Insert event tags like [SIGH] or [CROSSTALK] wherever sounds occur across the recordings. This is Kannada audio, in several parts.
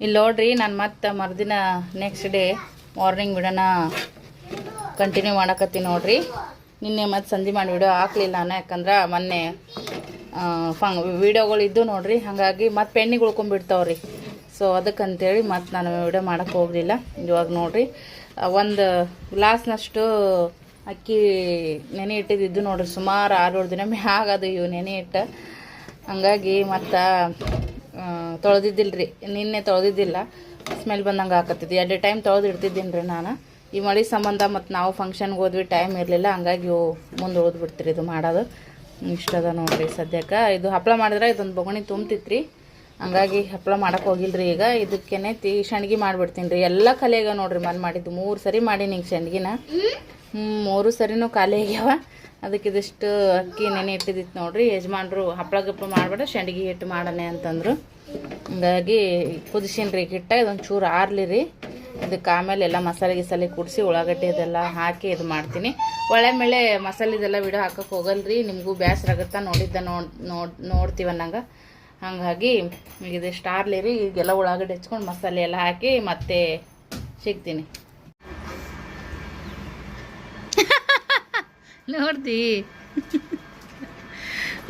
ಇಲ್ಲಿ ನೋಡ್ರಿ, ನಾನು ಮತ್ತೆ ಮರುದಿನ ನೆಕ್ಸ್ಟ್ ಡೇ ಮಾರ್ನಿಂಗ್ ವಿಡಿಯೋನ ಕಂಟಿನ್ಯೂ ಮಾಡಕತ್ತೀನಿ ನೋಡ್ರಿ. ನಿನ್ನೆ ಮತ್ತೆ ಸಂಜೆ ಮಾಡಿ ವಿಡಿಯೋ ಹಾಕ್ಲಿಲ್ಲ ನಾನು, ಯಾಕಂದ್ರೆ ಮೊನ್ನೆ ಫಂಗ್ ವಿಡಿಯೋಗಳು ಇದ್ದು ನೋಡ್ರಿ, ಹಾಗಾಗಿ ಮತ್ತೆ ಪೆಣ್ಣಿಗೆ ಉಳ್ಕೊಂಡ್ಬಿಡ್ತಾವ್ರಿ ಸೊ ಅದಕ್ಕಂತೇಳಿ ಮತ್ತೆ ನಾನು ವಿಡಿಯೋ ಮಾಡೋಕ್ಕೆ ಹೋಗಲಿಲ್ಲ. ಇವಾಗ ನೋಡ್ರಿ ಒಂದು ಗ್ಲಾಸ್ನಷ್ಟು ಅಕ್ಕಿ ನೆನೆ ಇಟ್ಟಿದ್ದು ನೋಡ್ರಿ, ಸುಮಾರು ಆರು ಏಳು ದಿನ ಮ್ಯಾಗ ಅದು ಇವು ನೆನೆ ಇಟ್ಟು. ಹಂಗಾಗಿ ಮತ್ತು ತೊಳೆದಿದ್ದಿಲ್ಲ ರೀ ನಿನ್ನೆ ತೊಳೆದಿದ್ದಿಲ್ಲ. ಸ್ಮೆಲ್ ಬಂದಂಗೆ ಹಾಕತ್ತಿದ್ದು ಎರಡು ಟೈಮ್ ತೊಳೆದು ಇಡ್ತಿದ್ದೀನಿ ರೀ ನಾನು. ಈ ಮಳೆ ಸಂಬಂಧ ಮತ್ತು ನಾವು ಫಂಕ್ಷನ್ಗೆ ಹೋದ್ವಿ ಟೈಮ್ ಇರಲಿಲ್ಲ. ಹಂಗಾಗಿ ಮುಂದೆ ಉಳ್ದು ಬಿಡ್ತೀರಿ ಇದು ಮಾಡೋದು. ಇಷ್ಟದ ನೋಡಿರಿ ಸದ್ಯಕ್ಕೆ. ಇದು ಹಪ್ಪಳ ಮಾಡಿದ್ರೆ ಇದೊಂದು ಬೊಗಣಿ ತುಂಬ್ತಿತ್ತು ರೀ ಹಂಗಾಗಿ ಹಪ್ಪಳ ಮಾಡೋಕೆ ಹೋಗಿಲ್ಲರಿ ಈಗ. ಇದಕ್ಕೇನೆ ತೀ ಸಂಡ್ಗಿ ಮಾಡಿಬಿಡ್ತೀನಿ ರೀ ಎಲ್ಲ ಕಲೆಯಾಗ ನೋಡಿರಿ ಮನೆ ಮಾಡಿದ್ದು. ಮೂರು ಸರಿ ಮಾಡೀನಿ ಈಗ ಹ್ಞೂ ಮೂರು ಸರಿನೂ ಖಾಲಿ ಆಗ್ಯಾವ. ಅದಕ್ಕೆ ಇದಿಷ್ಟು ಅಕ್ಕಿ ನೆನೆ ಇಟ್ಟಿದ್ದಿತ್ತು ನೋಡ್ರಿ. ಯಜಮಾನ್ರು ಹಪ್ಪಳ ಗಪ್ಪಳ ಮಾಡಬೇಡ ಸಂಡ್ಗಿ ಹಿಟ್ಟು ಮಾಡೋಣ ಅಂತಂದ್ರು. ಹಂಗಾಗಿ ಕುದಿಸಿನ ರೀ ಹಿಟ್ಟ ಇದೊಂದು ಚೂರು ಆರ್ಲಿ ರೀ ಇದಕ್ಕೆ ಆಮೇಲೆ ಎಲ್ಲ ಮಸಾಲೆ ಗಿಸಾಲೆ ಕುಡಿಸಿ ಉಳ್ಳಾಗಡ್ಡೆ ಇದೆಲ್ಲ ಹಾಕಿ ಇದು ಮಾಡ್ತೀನಿ. ಒಳ್ಳೆ ಮೇಲೆ ಮಸಾಲೆದೆಲ್ಲ ವಿಡಿಯೋ ಹಾಕಕ್ಕೆ ಹೋಗಲ್ರಿ. ನಿಮಗೂ ಬೇಸರ ಆಗುತ್ತಾ ನೋಡಿದ್ದ ನೋಡಿ ನೋಡಿ, ನೋಡ್ತೀವಿ ಅನ್ನಂಗೆ. ಹಾಗಾಗಿ ಇದಿಷ್ಟು ಆರ್ಲಿ ರೀ ಈಗೆಲ್ಲ ಉಳ್ಳಾಗಡ್ಡಿ ಹಚ್ಕೊಂಡು ಮಸಾಲೆ ಎಲ್ಲ ಹಾಕಿ ಮತ್ತೆ ಸಿಗ್ತೀನಿ. ನೋಡ್ತಿ.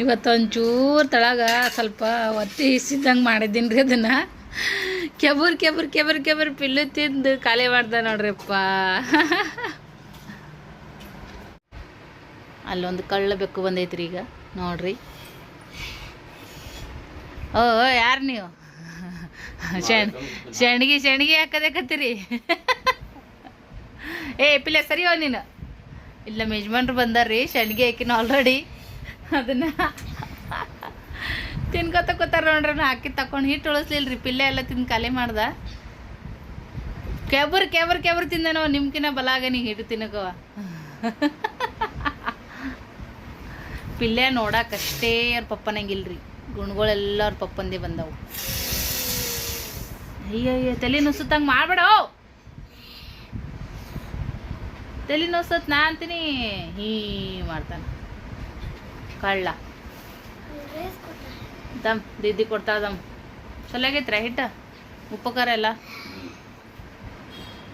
ಇವತ್ತೊಂಚೂರು ತಳಗ ಸ್ವಲ್ಪ ಒತ್ತಿ ಇಸಿದಂಗೆ ಮಾಡಿದ್ದೀನಿ ರೀ ಅದನ್ನು. ಕೆಬರ್ ಕೆಬರ್ ಕೆಬರ್ ಕೆಬರ್ ಪಿಲ್ಲು ತಿಂದು ಖಾಲಿ ಮಾಡ್ದೆ ನೋಡ್ರಿಪ್ಪ. ಅಲ್ಲೊಂದು ಕಳ್ಳ ಬೆಕ್ಕು ಬಂದೈತ್ರಿ ಈಗ ನೋಡ್ರಿ. ಓ ಯಾರು ನೀವು? ಶೆಣ್ ಶೆಣ್ಗಿ ಶೆಣ್ಗಿ ಹಾಕದೇಕತ್ತೀರಿ ಏ ಪಿಲ್ಲ ಸರಿಯೋ ನೀನು. ಇಲ್ಲ ಯಜಮಾನ್ರು ಬಂದಾರ್ರಿ ಶಂಡ್ಗೆ ಹಾಕಿನ ಆಲ್ರೆಡಿ ಅದನ್ನ ತಿನ್ಕೋತ ಕೂತಾರ ನೋಡ್ರಿ ಹಾಕಿ ತಕೊಂಡು ಹಿಟ್ಟು ಉಳಿಸ್ಲಿಲ್ಲ ರೀ ಪಿಲ್ಲೆ ಎಲ್ಲ ತಿಂದು ಖಾಲಿ ಮಾಡ್ದ. ಕೆಬರ್ ಕೆಬರ್ ಕೆಬರ್ ತಿಂದನೋ ನಿಮ್ಕಿನ ಬಲಾಗ ನೀ ಹಿಟ್ಟು ತಿನ್ನಕವ. ಪಿಲ್ಲೆ ನೋಡಕ್ಕಷ್ಟೇ ಅವ್ರ ಪಪ್ಪನಂಗಿಲ್ರಿ ಗುಣಗಳೆಲ್ಲ ಅವ್ರ ಪಪ್ಪಂದೇ ಬಂದವು. ಅಯ್ಯೋ ಅಯ್ಯೋ ತಲೆ ನುಸುತ್ತಂಗೆ ಮಾಡ್ಬೇಡ ತಲೆ ನೋಸತ್ ನಾ ಅಂತೀನಿ. ಹೀ ಮಾಡ್ತಾನೆ. ಕಳ್ಳ. ದಮ್, ದಿದ್ದಿ ಕೊಡ್ತಾಳ ದಮ್. ಚಲಾಗೈತ್ರ ಹಿಟ್ಟ? ಉಪಕಾರ ಎಲ್ಲ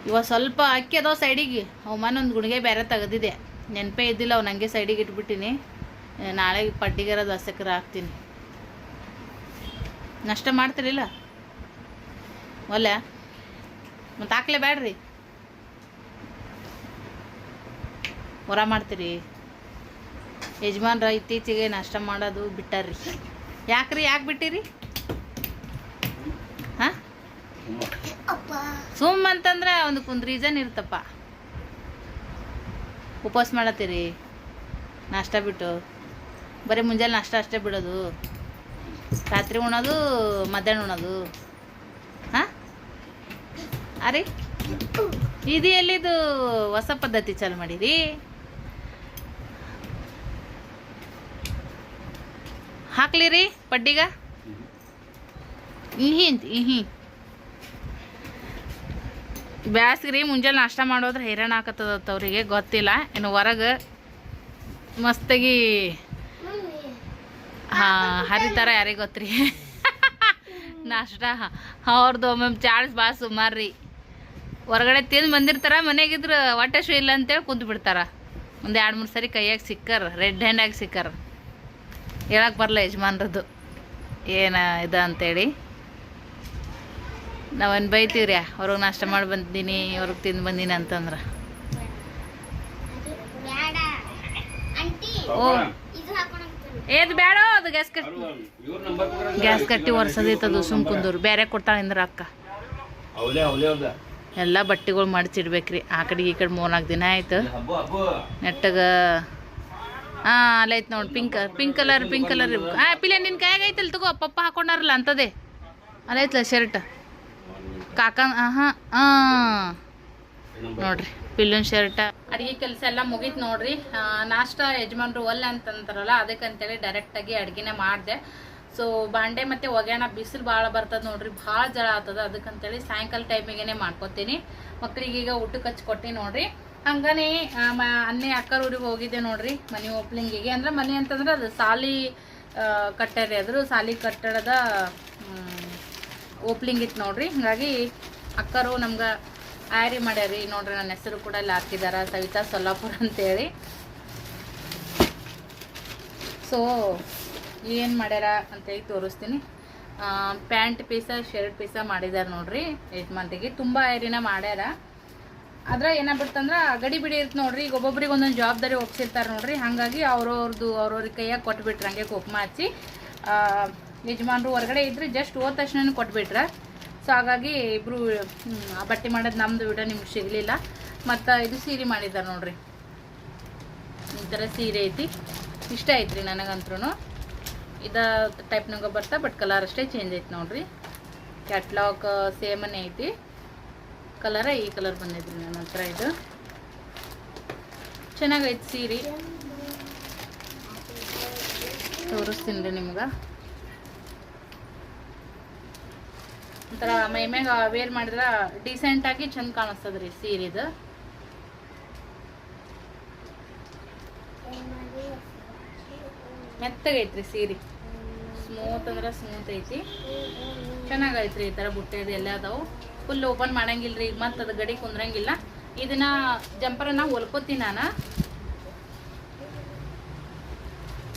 ಇವ ಸ್ವಲ್ಪ ಅಕ್ಕಿ ಅದಾವ ಸೈಡಿಗೆ. ಮನ ಒಂದು ಗುಣಿಗೆ ಬೇರೆ ತೆಗೆದಿದೆ. ನೆನಪೇ ಇದ್ದಿಲ್ಲ ಅವು ನನಗೆ ಸೈಡಿಗೆ ಇಟ್ಬಿಟ್ಟಿನಿ. ನಾಳೆ ನಾಳೆ ಪಡ್ಡಿಗೆರ ದಸಕರ ಹಾಕ್ತೀನಿ. ನಷ್ಟ ಮಾಡ್ತಿರಲಿಲ್ಲ? ಒಲ್ಲ? ಮತ್ತೆ ಹಾಕ್ಲೇ ಬೇಡ್ರಿ ಹೊರ ಮಾಡ್ತೀರಿ? ಯಜಮಾನ್ರ ಇತ್ತೀಚೆಗೆ ನಾಷ್ಟ ಮಾಡೋದು ಬಿಟ್ಟಾರ್ರಿ. ಯಾಕ್ರಿ, ಯಾಕೆ ಬಿಟ್ಟಿರಿ? ಹಾಂ? ಸುಮ್ ಅಂತಂದ್ರೆ ಒಂದು ರೀಸನ್ ಇರುತ್ತಪ್ಪ ಉಪವಾಸ ಮಾಡತ್ತೀರಿ? ನಾಷ್ಟ ಬಿಟ್ಟು. ಬರೀ ಮುಂಜಾನೆ ನಾಷ್ಟ ಅಷ್ಟೇ ಬಿಡೋದು. ರಾತ್ರಿ ಉಣೋದು, ಮಧ್ಯಾಹ್ನ ಉಣೋದು. ಹಾಂ? ಅರೆ? ಇದು ಎಲ್ಲಿದು ಹೊಸ ಪದ್ಧತಿ ಚಾಲು ಮಾಡಿರಿ? ಹಾಕ್ಲಿರಿ ಪಡ್ಡಿಗ. ಇಹಿ ಅಂತ, ಇಹಿ. ಬ್ಯಾಸ್ಗ್ರಿ ಮುಂಜಾನೆ ನಾಷ್ಟ ಮಾಡೋದ್ರೆ ಹೈರಾಣ ಆಕತ್ತದ ಅವರಿಗೆ ಗೊತ್ತಿಲ್ಲ. ಇನ್ನು ಹೊರಗೆ ಮಸ್ತಾಗಿ ಹಾಂ, ಹರಿತಾರ ಯಾರಿಗೆ ಗೊತ್ತ್ರಿ? [LAUGHS] ನಾಷ್ಟ ಅವ್ರದ್ದು ಒಮ್ಮೊಮ್ಮೆ ಚಾರ್ಜ್ ಭಾಳ ಸುಮಾರು ರೀ ಹೊರಗಡೆ ತಿಂದು ಬಂದಿರ್ತಾರ ಮನೆಗಿದ್ರು ಹೊಟ್ಟೆ ಶೂ ಇಲ್ಲ ಅಂತೇಳಿ ಕುಂತು ಬಿಡ್ತಾರ. ಒಂದು ಎರಡು ಮೂರು ಸರಿ ಕೈಯಾಗಿ ಸಿಕ್ಕರ್ ರೆಡ್ ಹ್ಯಾಂಡಾಗಿ ಸಿಕ್ಕರ್. ಹೇಳಕ್ಕೆ ಬರಲ್ಲ ಯಜಮಾನ್ರದ್ದು. ಏನು ಇದು ಅಂತೇಳಿ. ನಾವೇನು ಬೈತೀವ್ರಿ ಅವ್ರಿಗೆ ನಾಷ್ಟ ಮಾಡಿ ಬಂದೀನಿ ಅವ್ರಿಗೆ ತಿಂದು ಬಂದೀನಿ ಅಂತಂದ್ರೆ. ಓ. ಏದು ಬೇಡ ಅದು ಗ್ಯಾಸ್ ಕಟ್ಟಿ ಗ್ಯಾಸ್ ಕಟ್ಟಿ ಒರ್ಸದೈತದು ಸುಮ್ ಕುಂದೂರು. ಬೇರೆ ಅಕ್ಕ. ಅವಲೇ ಅವಲೇ ಅವ್ದ ಎಲ್ಲ ಬಟ್ಟೆಗಳು ಮಡಚಿಡ್ಬೇಕ್ರಿ. ಆ ಕಡೆ ಈ ಕಡೆ ಮೂರ್ನಾಲ್ಕು ದಿನ ಆಯ್ತು. ನೆಟ್ಟಗ ಹಾಂ ಅಲ್ಲೈತೆ ನೋಡಿ pink pink colour pink colour ಹಾಂ ಪಿಲೆ ನಿನ್ನ ಕೈಯಾಗ ಐತಲ್ಲ ತಗೋ, ಪಪ್ಪ ಹಾಕೊಂಡಾರಲ್ಲ ಅಂತದೇ. ಅಲ್ಲೈತಲ್ಲ ಶರ್ಟ್ ಕಾಕ ಹಾಂ ಹಾಂ ನೋಡ್ರಿ, ಪಿಲ್ಲನ್ ಶರ್ಟ್ ಅಡಿಗೆ ಕೆಲಸ ಎಲ್ಲ ಮುಗೀತು ನೋಡ್ರಿ. ನಾಷ್ಟ ಯಜಮಾನ್ರು ಒಲ್ಲೆ ಅಂತಂತಾರಲ್ಲ, ಅದಕ್ಕಂತೇಳಿ ಡೈರೆಕ್ಟಾಗಿ ಅಡ್ಗೆನೇ ಮಾಡಿದೆ. ಸೊ ಬಾಂಡೆ ಮತ್ತೆ ಒಗ್ಯಾಣ ಬಿಸಿಲು ಭಾಳ ಬರ್ತದೆ ನೋಡ್ರಿ, ಭಾಳ ಜಳ ಆಗ್ತದ ಅದಕ್ಕಂತೇಳಿ ಸಾಯಂಕಾಲ ಟೈಮಿಗೆ ಮಾಡ್ಕೊತೀನಿ. ಮಕ್ಳಿಗೆ ಈಗ ಊಟಕ್ಕೆ ಹಚ್ಚಿ ಕೊಟ್ಟಿ ನೋಡ್ರಿ. ಹಂಗಾನೆ ಮ- ಅನ್ನೆ ಅಕ್ಕರ ಊರಿಗೆ ಹೋಗಿದ್ದೆ ನೋಡ್ರಿ, ಮನೆ ಓಪ್ಲಿಂಗಿಗೆ ಅಂದ್ರೆ ಮನೆ ಅಂತಂದ್ರೆ ಅದು ಸಾಲಿ ಕಟ್ಟರಿ ಕಟ್ಟೆ ಅದ್ರ ಸಾಲಿ ಕಟ್ಟಡದ ಓಪ್ಲಿಂಗ್ ಇತ್ತು ನೋಡ್ರಿ. ಹಾಗಾಗಿ ಅಕ್ಕರು ನಮ್ಗೆ ಆಯ್ರಿ ಮಾಡ್ಯಾರಿ. ನೋಡ್ರಿ ನನ್ನ ಹೆಸರು ಕೂಡ ಇಲ್ಲಿ ಹಾಕಿದಾರ ಸವಿತಾ ಸೊಲ್ಲಾಪುರ ಅಂತೇಳಿ. ಸೊ ಏನು ಮಾಡ್ಯಾರ ಅಂತೇಳಿ ತೋರಿಸ್ತೀನಿ. ಪ್ಯಾಂಟ್ ಪೀಸ, ಶರ್ಟ್ ಪೀಸ ಮಾಡಿದಾರೆ ನೋಡ್ರಿ ಮಂತಿಗೆ ತುಂಬ ಐರಿನ ಮಾಡ್ಯಾರ. ಅದ್ರ ಏನಾಗ್ಬಿಡ್ತಂದ್ರ, ಗಡಿ ಬಿಡಿ ಇರ್ತ ನೋಡ್ರಿ, ಈಗ ಒಬ್ಬೊಬ್ರಿಗೆ ಒಂದೊಂದು ಜವಾಬ್ದಾರಿ ಒಪ್ಸಿರ್ತಾರೆ ನೋಡ್ರಿ. ಹಾಗಾಗಿ ಅವ್ರವ್ರದ್ದು ಅವ್ರವ್ರ ಕೈಯಾಗ ಕೊಟ್ಬಿಟ್ರ, ಹಂಗೆ ಕುಕ್ಮ ಹಚ್ಚಿ ಯಜಮಾನ್ರು ಹೊರಗಡೆ ಇದ್ರೆ ಜಸ್ಟ್ ಹೋದ ತಕ್ಷಣ ಕೊಟ್ಬಿಟ್ರ. ಸೊ ಹಾಗಾಗಿ ಇಬ್ರು ಬಟ್ಟೆ ಮಾಡೋದು ನಮ್ದು ವಿಡಿಯೋ ನಿಮ್ಗೆ ಸಿಗಲಿಲ್ಲ. ಮತ್ತು ಇದು ಸೀರೆ ಮಾಡಿದ್ದಾರೆ ನೋಡ್ರಿ. ಈ ಥರ ಸೀರೆ ಐತಿ. ಇಷ್ಟ ಐತ್ರಿ ನನಗಂತ್ರೂ ಇದ ಟೈಪ್ನಾಗ ಬರ್ತಾ ಬಟ್ ಕಲರ್ ಅಷ್ಟೇ ಚೇಂಜ್ ಐತಿ ನೋಡ್ರಿ. ಕ್ಯಾಟ್ಲಾಗ್ ಸೇಮನೇ ಐತಿ. ಕಲರ, ಈ ಕಲರ್ ಬಂದಿದ್ರಿ ನನ್ನ ಹತ್ರ ಇದು. ಚೆನ್ನಾಗೈತೆ ಸೀರೆ. ತೋರಿಸ್ತೀನಿ ರೀ ನಿಮ್ಗೆ. ಒಂಥರ ಮೈಮ್ಯಾಗ ವೇರ್ ಮಾಡಿದ್ರೆ ಡೀಸೆಂಟಾಗಿ ಚಂದ ಕಾಣಿಸ್ತದ್ರಿ ಸೀರೆದು. ಮೆತ್ತಗೈತ್ರಿ ಸೀರೆ. ಸ್ಮೂತ್ ಅಂದ್ರೆ ಸ್ಮೂತ್ ಐತಿ. ಚೆನ್ನಾಗೈತ್ರಿ ಈ ಥರ ಬುಟ್ಟೆದು, ಎಲ್ಲ ಅದಾವು. ಫುಲ್ ಓಪನ್ ಮಾಡಂಗಿಲ್ರಿ ಈಗ ಮತ್ತೆ ಅದು ಗಡಿ ಕುಂದ್ರಂಗಿಲ್ಲ. ಇದನ್ನ ಜಂಪರನ್ನ ಹೊಲ್ಕೋತೀನಿ ನಾನು.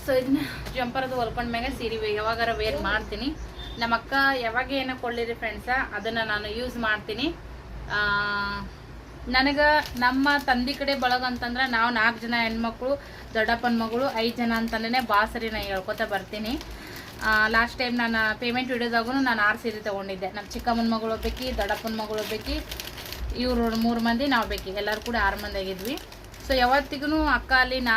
ಸೊ ಇದನ್ನ ಜಂಪರದು ಹೊಲ್ಕೊಂಡ್ಮ್ಯಾಗ ಸೀರೆ ಯಾವಾಗಾರ ವೇರ್ ಮಾಡ್ತೀನಿ. ನಮ್ಮ ಅಕ್ಕ ಯಾವಾಗ ಏನೋ ಕೊಳ್ಳಿರಿ ಫ್ರೆಂಡ್ಸ ಅದನ್ನು ನಾನು ಯೂಸ್ ಮಾಡ್ತೀನಿ. ನನಗೆ ನಮ್ಮ ತಂದೆ ಕಡೆ ಬಳಗ ಅಂತಂದ್ರೆ ನಾವು ನಾಲ್ಕು ಜನ ಹೆಣ್ಮಕ್ಳು, ದೊಡ್ಡಪ್ಪನ ಮಗಳು, ಐದು ಜನ ಅಂತಂದ್ರೆ ಬಾಸರಿ ಸರಿ ನಾನು ಹೇಳ್ಕೊತಾ ಬರ್ತೀನಿ. ಲಾಸ್ಟ್ ಟೈಮ್ ನಾನು ಪೇಮೆಂಟ್ ವಿಡಿಯೋದಾಗೂ ನಾನು ಆರು ಸೀರೆ ತೊಗೊಂಡಿದ್ದೆ. ನಮ್ಮ ಚಿಕ್ಕಮ್ಮನ ಮಗಳು ಬೇಕಿ ದೊಡ್ಡಪ್ಪನ ಮಗಳು ಬೇಕಿ ಇವರು ಮೂರು ಮಂದಿ ನಾವು ಬೇಕಿ ಎಲ್ಲರೂ ಕೂಡ ಆರು ಮಂದಿ ಆಗಿದ್ವಿ. ಸೊ ಯಾವತ್ತಿಗೂ ಅಕ್ಕ ಅಲ್ಲಿ ನಾ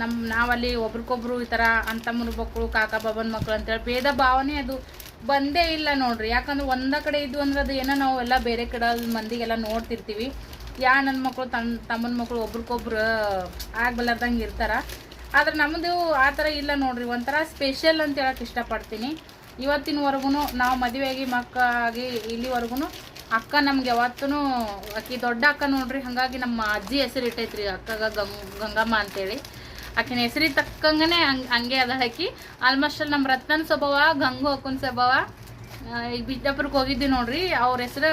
ನಮ್ಮ ನಾವಲ್ಲಿ ಒಬ್ರಿಗೊಬ್ರು ಈ ಥರ ಅಂತಮ್ಮನ ಮಕ್ಕಳು ಕಾಕ, ಬಾಬನ ಮಕ್ಕಳು ಅಂತೇಳಿ ಭೇದ ಭಾವನೆ ಅದು ಬಂದೇ ಇಲ್ಲ ನೋಡ್ರಿ. ಯಾಕಂದ್ರೆ ಒಂದ ಕಡೆ ಇದ್ದು ಅಂದ್ರೆ ಅದು ಏನೋ ನಾವು ಎಲ್ಲ ಬೇರೆ ಕಡೆ ಮಂದಿಗೆಲ್ಲ ನೋಡ್ತಿರ್ತೀವಿ. ಯಾ ನನ್ನ ಮಕ್ಕಳು ತನ್ನ ತಮ್ಮನ ಮಕ್ಕಳು ಒಬ್ರಿಗೊಬ್ರು ಆಗ್ಬಲ್ಲಾರ್ದಂಗೆ ಇರ್ತಾರ. ಆದ್ರೆ ನಮ್ಮದು ಆ ಥರ ಇಲ್ಲ ನೋಡ್ರಿ, ಒಂಥರ ಸ್ಪೆಷಲ್ ಅಂತ ಹೇಳಕ್ಕೆ ಇಷ್ಟಪಡ್ತೀನಿ. ಇವತ್ತಿನವರೆಗೂ ನಾವು ಮದುವೆಯಾಗಿ ಮಕ್ಕ ಆಗಿ ಇಲ್ಲಿವರೆಗೂ ಅಕ್ಕ ನಮ್ಗೆ ಯಾವತ್ತೂ ಆಕಿ ದೊಡ್ಡ ಅಕ್ಕ ನೋಡ್ರಿ, ಹಾಗಾಗಿ ನಮ್ಮ ಅಜ್ಜಿ ಹೆಸರು ಇಟ್ಟೈತ್ರಿ ಅಕ್ಕಗ ಗಂಗ್ ಗಂಗಮ್ಮ ಅಂತೇಳಿ. ಆಕಿನ ಹೆಸರಿಗೆ ತಕ್ಕಂಗನೆ ಹಂಗೆ ಹಂಗೆ ಅದ ಹಾಕಿ ಆಲ್ಮೋಸ್ಟ್ ನಮ್ಮ ರತ್ನನ್ ಸ್ವಭಾವ, ಗಂಗು ಅಕ್ಕನ ಸ್ವಭಾವ. ಈಗ ಬಿಜಾಪುರಕ್ಕೆ ಹೋಗಿದ್ವಿ ನೋಡ್ರಿ, ಅವ್ರ ಹೆಸರು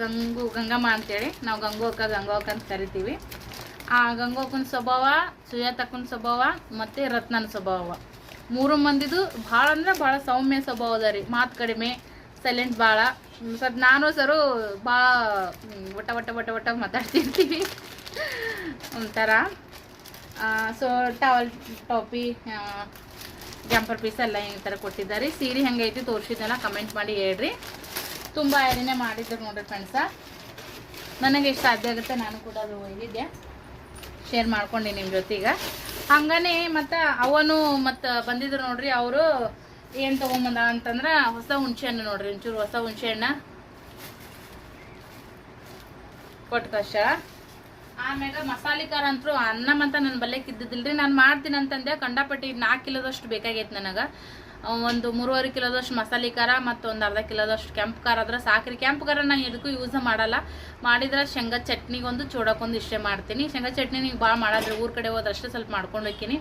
ಗಂಗು, ಗಂಗಮ್ಮ ಅಂತೇಳಿ. ನಾವು ಗಂಗು ಅಕ್ಕ ಗಂಗು ಅಕ್ಕ ಅಂತ ಕರಿತೀವಿ. ಆ ಗಂಗೋಕನ ಸ್ವಭಾವ ಸುಜಾತಕ್ಕನ ಸ್ವಭಾವ ಮತ್ತು ರತ್ನನ ಸ್ವಭಾವ. ಮೂರು ಮಂದಿದು ಭಾಳ ಅಂದ್ರೆ ಭಾಳ ಸೌಮ್ಯ ಸ್ವಭಾವ ಅದ ರೀ. ಮಾತು ಕಡಿಮೆ ಸೈಲೆಂಟ್ ಭಾಳ ಸರ್, ನಾನು ಸರು ಭಾಳ ಒಟ್ಟ ಒಟ್ಟ ಒಟ್ಟ ಒಟ್ಟ ಮಾತಾಡ್ತಿರ್ತೀವಿ. ಒಂಥರ. ಸೊ ಟವಲ್ ಟಾಪಿ ಜಂಪರ್ ಪೀಸ್ ಎಲ್ಲ ಈ ಥರ ಕೊಟ್ಟಿದ್ದಾರೆ. ಸೀರೆ ಹೆಂಗೈತಿ ತೋರಿಸಿದ್ದೆಲ್ಲ ಕಮೆಂಟ್ ಮಾಡಿ ಹೇಳ್ರಿ. ತುಂಬ ಯಾರಿನೇ ಮಾಡಿದ್ರು ನೋಡ್ರಿ ಫ್ರೆಂಡ್ಸ ನನಗೆ ಇಷ್ಟ ಸಾಧ್ಯ ಆಗುತ್ತೆ, ನಾನು ಕೂಡ ಅದು ಒಯ್ದಿದ್ದೆ ಶೇರ್ ಮಾಡ್ಕೊಂಡು ನಿಮ್ಮ ಜೊತೆಗೆ. ಹಂಗನೇ ಮತ್ತು ಅವನು ಮತ್ತು ಬಂದಿದ್ರು ನೋಡ್ರಿ, ಅವರು ಏನು ತೊಗೊಂಬಂದ ಅಂತಂದ್ರೆ ಹೊಸ ಹುಣಸೆ ಹಣ್ಣು ನೋಡ್ರಿ, ಒಂಚೂರು ಹೊಸ ಹುಣಸೆ ಹಣ್ಣು. ಕೊಟ್ಟು ಆಮೇಲೆ ಆಮ್ಯಾಗ ಮಸಾಲೆ ಖಾರ ಅಂತೂ ಅನ್ನ ಅಂತ ನನ್ನ ಬಲ್ಲೆಕ್ ಇದ್ದಿದ್ದಿಲ್ರಿ, ನಾನು ಮಾಡ್ತೀನಿ ಅಂತಂದೆ ಕಂಡಪಟ್ಟಿ ನಾಲ್ಕು ಕಿಲೋದಷ್ಟು ಬೇಕಾಗೈತೆ ನನಗೆ. ಒಂದು ಮೂರುವರೆ ಕಿಲೋದಷ್ಟು ಮಸಾಲೆ ಖಾರ ಮತ್ತು ಒಂದು ಅರ್ಧ ಕಿಲೋದಷ್ಟು ಕೆಂಪು ಖಾರ. ಆದ್ರೆ ಸಾಕ್ರಿ ಕೆಂಪು ಖಾರ ನಾನು ಇದಕ್ಕೂ ಯೂಸ್ ಮಾಡಲ್ಲ. ಮಾಡಿದ್ರೆ ಶೇಂಗಾ ಚಟ್ನಿಗೊಂದು ಚೂಡಕ್ಕೊಂದು ಇಷ್ಟೇ ಮಾಡ್ತೀನಿ. ಶೇಂಗಾ ಚಟ್ನಿ ನೀವು ಭಾಳ ಮಾಡಿದ್ರೆ ಊರ ಕಡೆ ಹೋದಷ್ಟೇ ಸ್ವಲ್ಪ ಮಾಡ್ಕೊಂಡು ಹೋಗ್ತೀನಿ.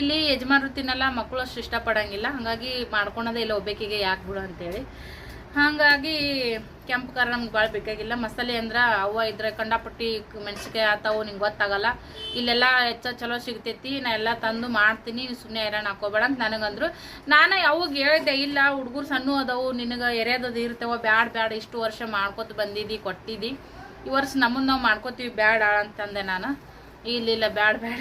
ಇಲ್ಲಿ ಯಜಮಾನ್ರು ತಿನ್ನಲ್ಲ ಮಕ್ಕಳು ಅಷ್ಟು ಇಷ್ಟಪಡೋಂಗಿಲ್ಲ. ಹಾಗಾಗಿ ಮಾಡ್ಕೊಳೋದೇ ಇಲ್ಲ ಒಬ್ಬೇಕಿಗೆ ಯಾಕೆ ಬಿಡು ಅಂತೇಳಿ. ಹಾಗಾಗಿ ಕೆಂಪು ಖಾರ ನಮ್ಗೆ ಭಾಳ ಬೇಕಾಗಿಲ್ಲ. ಮಸಾಲೆ ಅಂದ್ರೆ ಅವ್ವ ಇದ್ರೆ ಕಂಡಾಪಟ್ಟಿ ಮೆಣಸಿಕಾಯಿ ಆತಾವು ನಿಂಗೆ ಗೊತ್ತಾಗಲ್ಲ. ಇಲ್ಲೆಲ್ಲ ಹೆಚ್ಚ ಚಲೋ ಸಿಗ್ತೈತಿ. ನಾ ಎಲ್ಲ ತಂದು ಮಾಡ್ತೀನಿ. ಸುಮ್ಮನೆ ಹೈರಾಣ ಹಾಕೋಬೇಡ ಅಂತ ನನಗಂದ್ರು. ನಾನು ಯಾವಾಗ ಹೇಳಿದೆ, ಇಲ್ಲ ಹುಡುಗರು ಸಣ್ಣ ಅದಾವು, ನಿನಗೆ ಎರೆದದು ಇರ್ತಾವ, ಬ್ಯಾಡ ಬ್ಯಾಡ ಇಷ್ಟು ವರ್ಷ ಮಾಡ್ಕೊತ ಬಂದಿದ್ದಿ ಕೊಟ್ಟಿದ್ದಿ ಈ ವರ್ಷ ನಮ್ಮನ್ನು ನಾವು ಮಾಡ್ಕೋತೀವಿ ಬ್ಯಾಡ ಅಂತಂದೆ ನಾನು. ಇಲ್ಲ ಇಲ್ಲ, ಬ್ಯಾಡ ಬೇಡ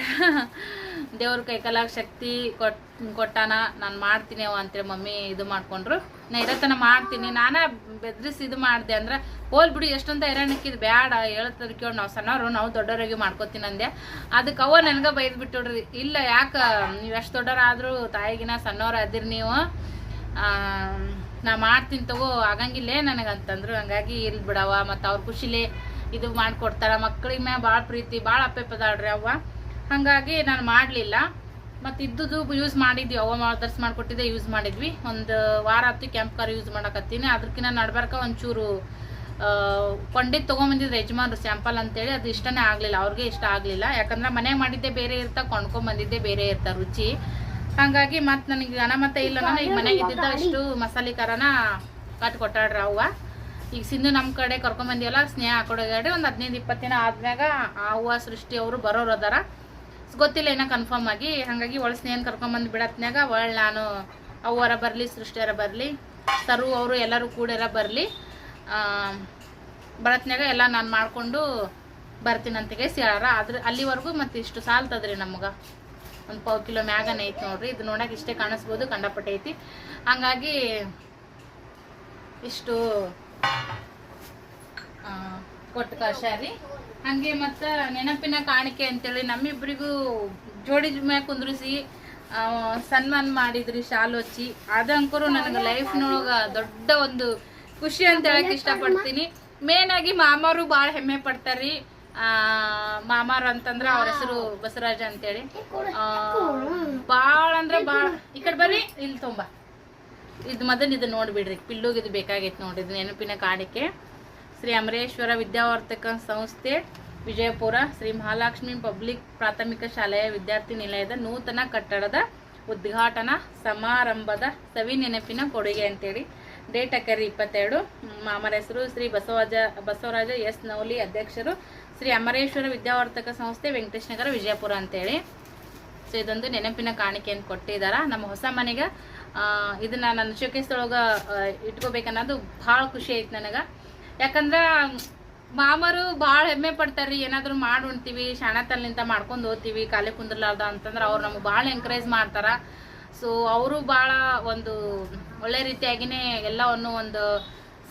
ದೇವ್ರ ಕೈಕಲಾಗ ಶಕ್ತಿ ಕೊಟ್, ಕೊಟ್ಟಾನ, ನಾನು ಮಾಡ್ತೀನಿ ಅವ ಅಂತೇಳಿ ಮಮ್ಮಿ ಇದು ಮಾಡ್ಕೊಂಡ್ರು. ನಾ ಇರತನ ಮಾಡ್ತೀನಿ, ನಾನೇ ಬೆದ್ರಿಸಿ ಇದು ಮಾಡಿದೆ ಅಂದ್ರೆ, ಹೋಲ್ ಬಿಡು, ಎಷ್ಟೊಂದು ಹೈರಾಣಕ್ಕಿದ್ ಬ್ಯಾಡ ಹೇಳ್ತದ ಕೇಳಿ, ನಾವು ಸಣ್ಣವರು, ನಾವು ದೊಡ್ಡವರಾಗಿ ಮಾಡ್ಕೋತೀನಿ ಅಂದೆ ಅದಕ್ಕೆ ಅವ ನನಗೆ ಬೈದು ಬಿಟ್ಟೋಡ್ರಿ. ಇಲ್ಲ, ಯಾಕೆ, ನೀವು ಎಷ್ಟು ದೊಡ್ಡವರಾದರೂ ತಾಯಿಗಿನ ಸಣ್ಣವ್ರು ಅದಿರಿ ನೀವು. ನಾ ಮಾಡ್ತೀನಿ ತಗೋ, ಆಗಂಗಿಲ್ಲೇ ನನಗಂತಂದ್ರು. ಹಂಗಾಗಿ ಇಲ್ಲಿ ಬಿಡವ ಮತ್ತು ಅವ್ರ ಖುಷಿಲೇ ಇದು ಮಾಡಿಕೊಡ್ತಾರ. ಮಕ್ಳಿಗೆ ಮ್ಯಾ ಭಾಳ ಪ್ರೀತಿ, ಭಾಳ ಅಪ್ಪೆಪ್ಪದಾಳ್ರಿ ಅವ್ವ. ಹಾಗಾಗಿ ನಾನು ಮಾಡಲಿಲ್ಲ. ಮತ್ತು ಇದ್ದುದು ಯೂಸ್ ಮಾಡಿದ್ವಿ. ಅವ್ವ ಮಾದರ್ಸ್ ಮಾಡಿಕೊಟ್ಟಿದ್ದೆ ಯೂಸ್ ಮಾಡಿದ್ವಿ. ಒಂದು ವಾರ ಹತ್ತು ಕೆಂಪು ಕಾರ್ ಯೂಸ್ ಮಾಡಕತ್ತೀನಿ. ಅದಕ್ಕಿಂತ ನಡ್ಬಾರ್ಕ ಒಂಚೂರು ಕೊಂಡಿದ್ದು ತೊಗೊಂಬಂದಿದ್ದು ಯಜಮಾನ್ರು ಸ್ಯಾಂಪಲ್ ಅಂತೇಳಿ. ಅದು ಇಷ್ಟನೇ ಆಗಲಿಲ್ಲ. ಅವ್ರಿಗೆ ಇಷ್ಟ ಆಗಲಿಲ್ಲ. ಯಾಕಂದ್ರೆ ಮನೆ ಮಾಡಿದ್ದೆ ಬೇರೆ ಇರ್ತಾ ಕೊಂಡ್ಕೊಂಬಂದಿದ್ದೆ ಬೇರೆ ಇರ್ತಾ ರುಚಿ. ಹಾಗಾಗಿ ಮತ್ತು ನನಗೆ ಹಣ ಮತ್ತೆ ಇಲ್ಲ. ನಾನು ಈಗ ಮನೆಗೆ ಇದ್ದಿದ್ದ ಮಸಾಲೆ ಖಾರನ ಕಟ್ ಕೊಟ್ಟಾಡ್ರಿ ಅವ್ವ. ಈಗ ಸಿಂಧು ನಮ್ಮ ಕಡೆ ಕರ್ಕೊಂಬಂದಿವಲ್ಲ ಸ್ನೇಹ ಹಾಕೊಡೋದಾಡ್ರಿ ಒಂದು ಹದಿನೈದು ಇಪ್ಪತ್ತು ದಿನ ಆದ್ಮ್ಯಾಗ ಆ ಹೂವು ಸೃಷ್ಟಿ ಅವರು ಬರೋರು ಅದಾರ. ಗೊತ್ತಿಲ್ಲ ಏನೋ ಕನ್ಫರ್ಮ್ ಆಗಿ. ಹಾಗಾಗಿ ಒಳ ಸ್ನೇಹನ ಕರ್ಕೊಂಬಂದು ಬಿಡತ್ನಾಗ ಒಳ್ಳೆ ನಾನು ಅವರ ಬರಲಿ, ಸೃಷ್ಟಿಯರ ಬರಲಿ, ತರು ಅವರು ಎಲ್ಲರೂ ಕೂಡ್ಯಾರ ಬರಲಿ. ಬರತ್ನಾಗ ಎಲ್ಲ ನಾನು ಮಾಡಿಕೊಂಡು ಬರ್ತೀನಂತಿಗೆ ಹೇಳಾರ. ಆದ್ರೆ ಅಲ್ಲಿವರೆಗೂ ಮತ್ತೆ ಇಷ್ಟು ಸಾಲ್ತದ್ರಿ ನಮ್ಗೆ. ಒಂದು ಪಾವು ಕಿಲೋ ಮ್ಯಾಗನ ಐತಿ ನೋಡ್ರಿ. ಇದು ನೋಡಕ್ಕೆ ಇಷ್ಟೇ ಕಾಣಿಸ್ಬೋದು ಕಂಡಪಟ್ಟೈತಿ ಹಂಗಾಗಿ ಇಷ್ಟು ಕೊಟ್ಟು ಕಳ್ಸ್ಯಾರಿ. ಹಂಗೆ ಮತ್ತು ನೆನಪಿನ ಕಾಣಿಕೆ ಅಂತೇಳಿ ನಮ್ಮಿಬ್ಬರಿಗೂ ಜೋಡಿ ಮ್ಯಾಗ ಕುಂದ್ರಿಸಿ ಸನ್ಮಾನ ಮಾಡಿದ್ರಿ ಶಾಲು ಹಚ್ಚಿ. ಅದಂಕರು ನನಗೆ ಲೈಫ್ನೊಳಗೆ ದೊಡ್ಡ ಒಂದು ಖುಷಿ ಅಂತ ಹೇಳಕ್ ಇಷ್ಟಪಡ್ತೀನಿ. ಮೇನ್ ಆಗಿ ಮಾಮಾರು ಭಾಳ ಹೆಮ್ಮೆ ಪಡ್ತಾರ್ರಿ ಆ, ಮಾಮಾರು ಅಂತಂದ್ರೆ ಅವ್ರ ಹೆಸರು ಬಸವರಾಜ ಅಂತೇಳಿ. ಆ, ಭಾಳ ಅಂದ್ರೆ ಭಾಳ ಈ ಕಡೆ ಬರ್ರಿ ಇಲ್ಲಿ ತೊಂಬ. ಇದು ಮೊದಲು ಇದು ನೋಡಿಬಿಡ್ರಿ, ಪಿಲ್ಲುಗೆ ಇದು ಬೇಕಾಗೈತೆ ನೋಡಿ ಇದು ನೆನಪಿನ ಕಾಣಿಕೆ. ಶ್ರೀ ಅಮರೇಶ್ವರ ವಿದ್ಯಾವರ್ತಕ ಸಂಸ್ಥೆ, ವಿಜಯಪುರ, ಶ್ರೀ ಮಹಾಲಕ್ಷ್ಮಿ ಪಬ್ಲಿಕ್ ಪ್ರಾಥಮಿಕ ಶಾಲೆಯ ವಿದ್ಯಾರ್ಥಿ ನಿಲಯದ ನೂತನ ಕಟ್ಟಡದ ಉದ್ಘಾಟನಾ ಸಮಾರಂಭದ ಸವಿ ನೆನಪಿನ ಕೊಡುಗೆ ಅಂತೇಳಿ. ಡೇಟ್ ಅಕ್ಕರಿ ಇಪ್ಪತ್ತೆರಡು. ಮಾಮರ ಹೆಸರು ಶ್ರೀ ಬಸವರಾಜ ಬಸವರಾಜ ಎಸ್ ನೌಲಿ ಅಧ್ಯಕ್ಷರು ಶ್ರೀ ಅಮರೇಶ್ವರ ವಿದ್ಯಾವರ್ತಕ ಸಂಸ್ಥೆ ವೆಂಕಟೇಶ್ ನಗರ ವಿಜಯಪುರ ಅಂತೇಳಿ. ಸೊ, ಇದೊಂದು ನೆನಪಿನ ಕಾಣಿಕೆ ಅಂತ ಕೊಟ್ಟಿದಾರ. ನಮ್ಮ ಹೊಸ ಮನೆಗೆ ಇದನ್ನ ನನ್ನ ಶೋಕೇಸ್ ಒಳಗೆ ಇಟ್ಕೋಬೇಕನ್ನೋದು ಭಾಳ ಖುಷಿ ಐತೆ ನನಗೆ. ಯಾಕಂದ್ರೆ, ಮಾಮರು ಭಾಳ ಹೆಮ್ಮೆ ಪಡ್ತಾರ್ರಿ, ಏನಾದರೂ ಮಾಡಿ ಉಣ್ತೀವಿ ಶಾಣತಲ್ಲಿಂತ ಮಾಡ್ಕೊಂಡು ಹೋಗ್ತೀವಿ, ಕಾಲೇ ಕುಂದ್ರಲಾರ್ದ ಅಂತಂದ್ರೆ ಅವ್ರು ನಮ್ಗೆ ಭಾಳ ಎಂಕರೇಜ್ ಮಾಡ್ತಾರ. ಸೊ ಅವರು ಭಾಳ ಒಂದು ಒಳ್ಳೆ ರೀತಿಯಾಗಿನೇ ಎಲ್ಲವನ್ನು ಒಂದು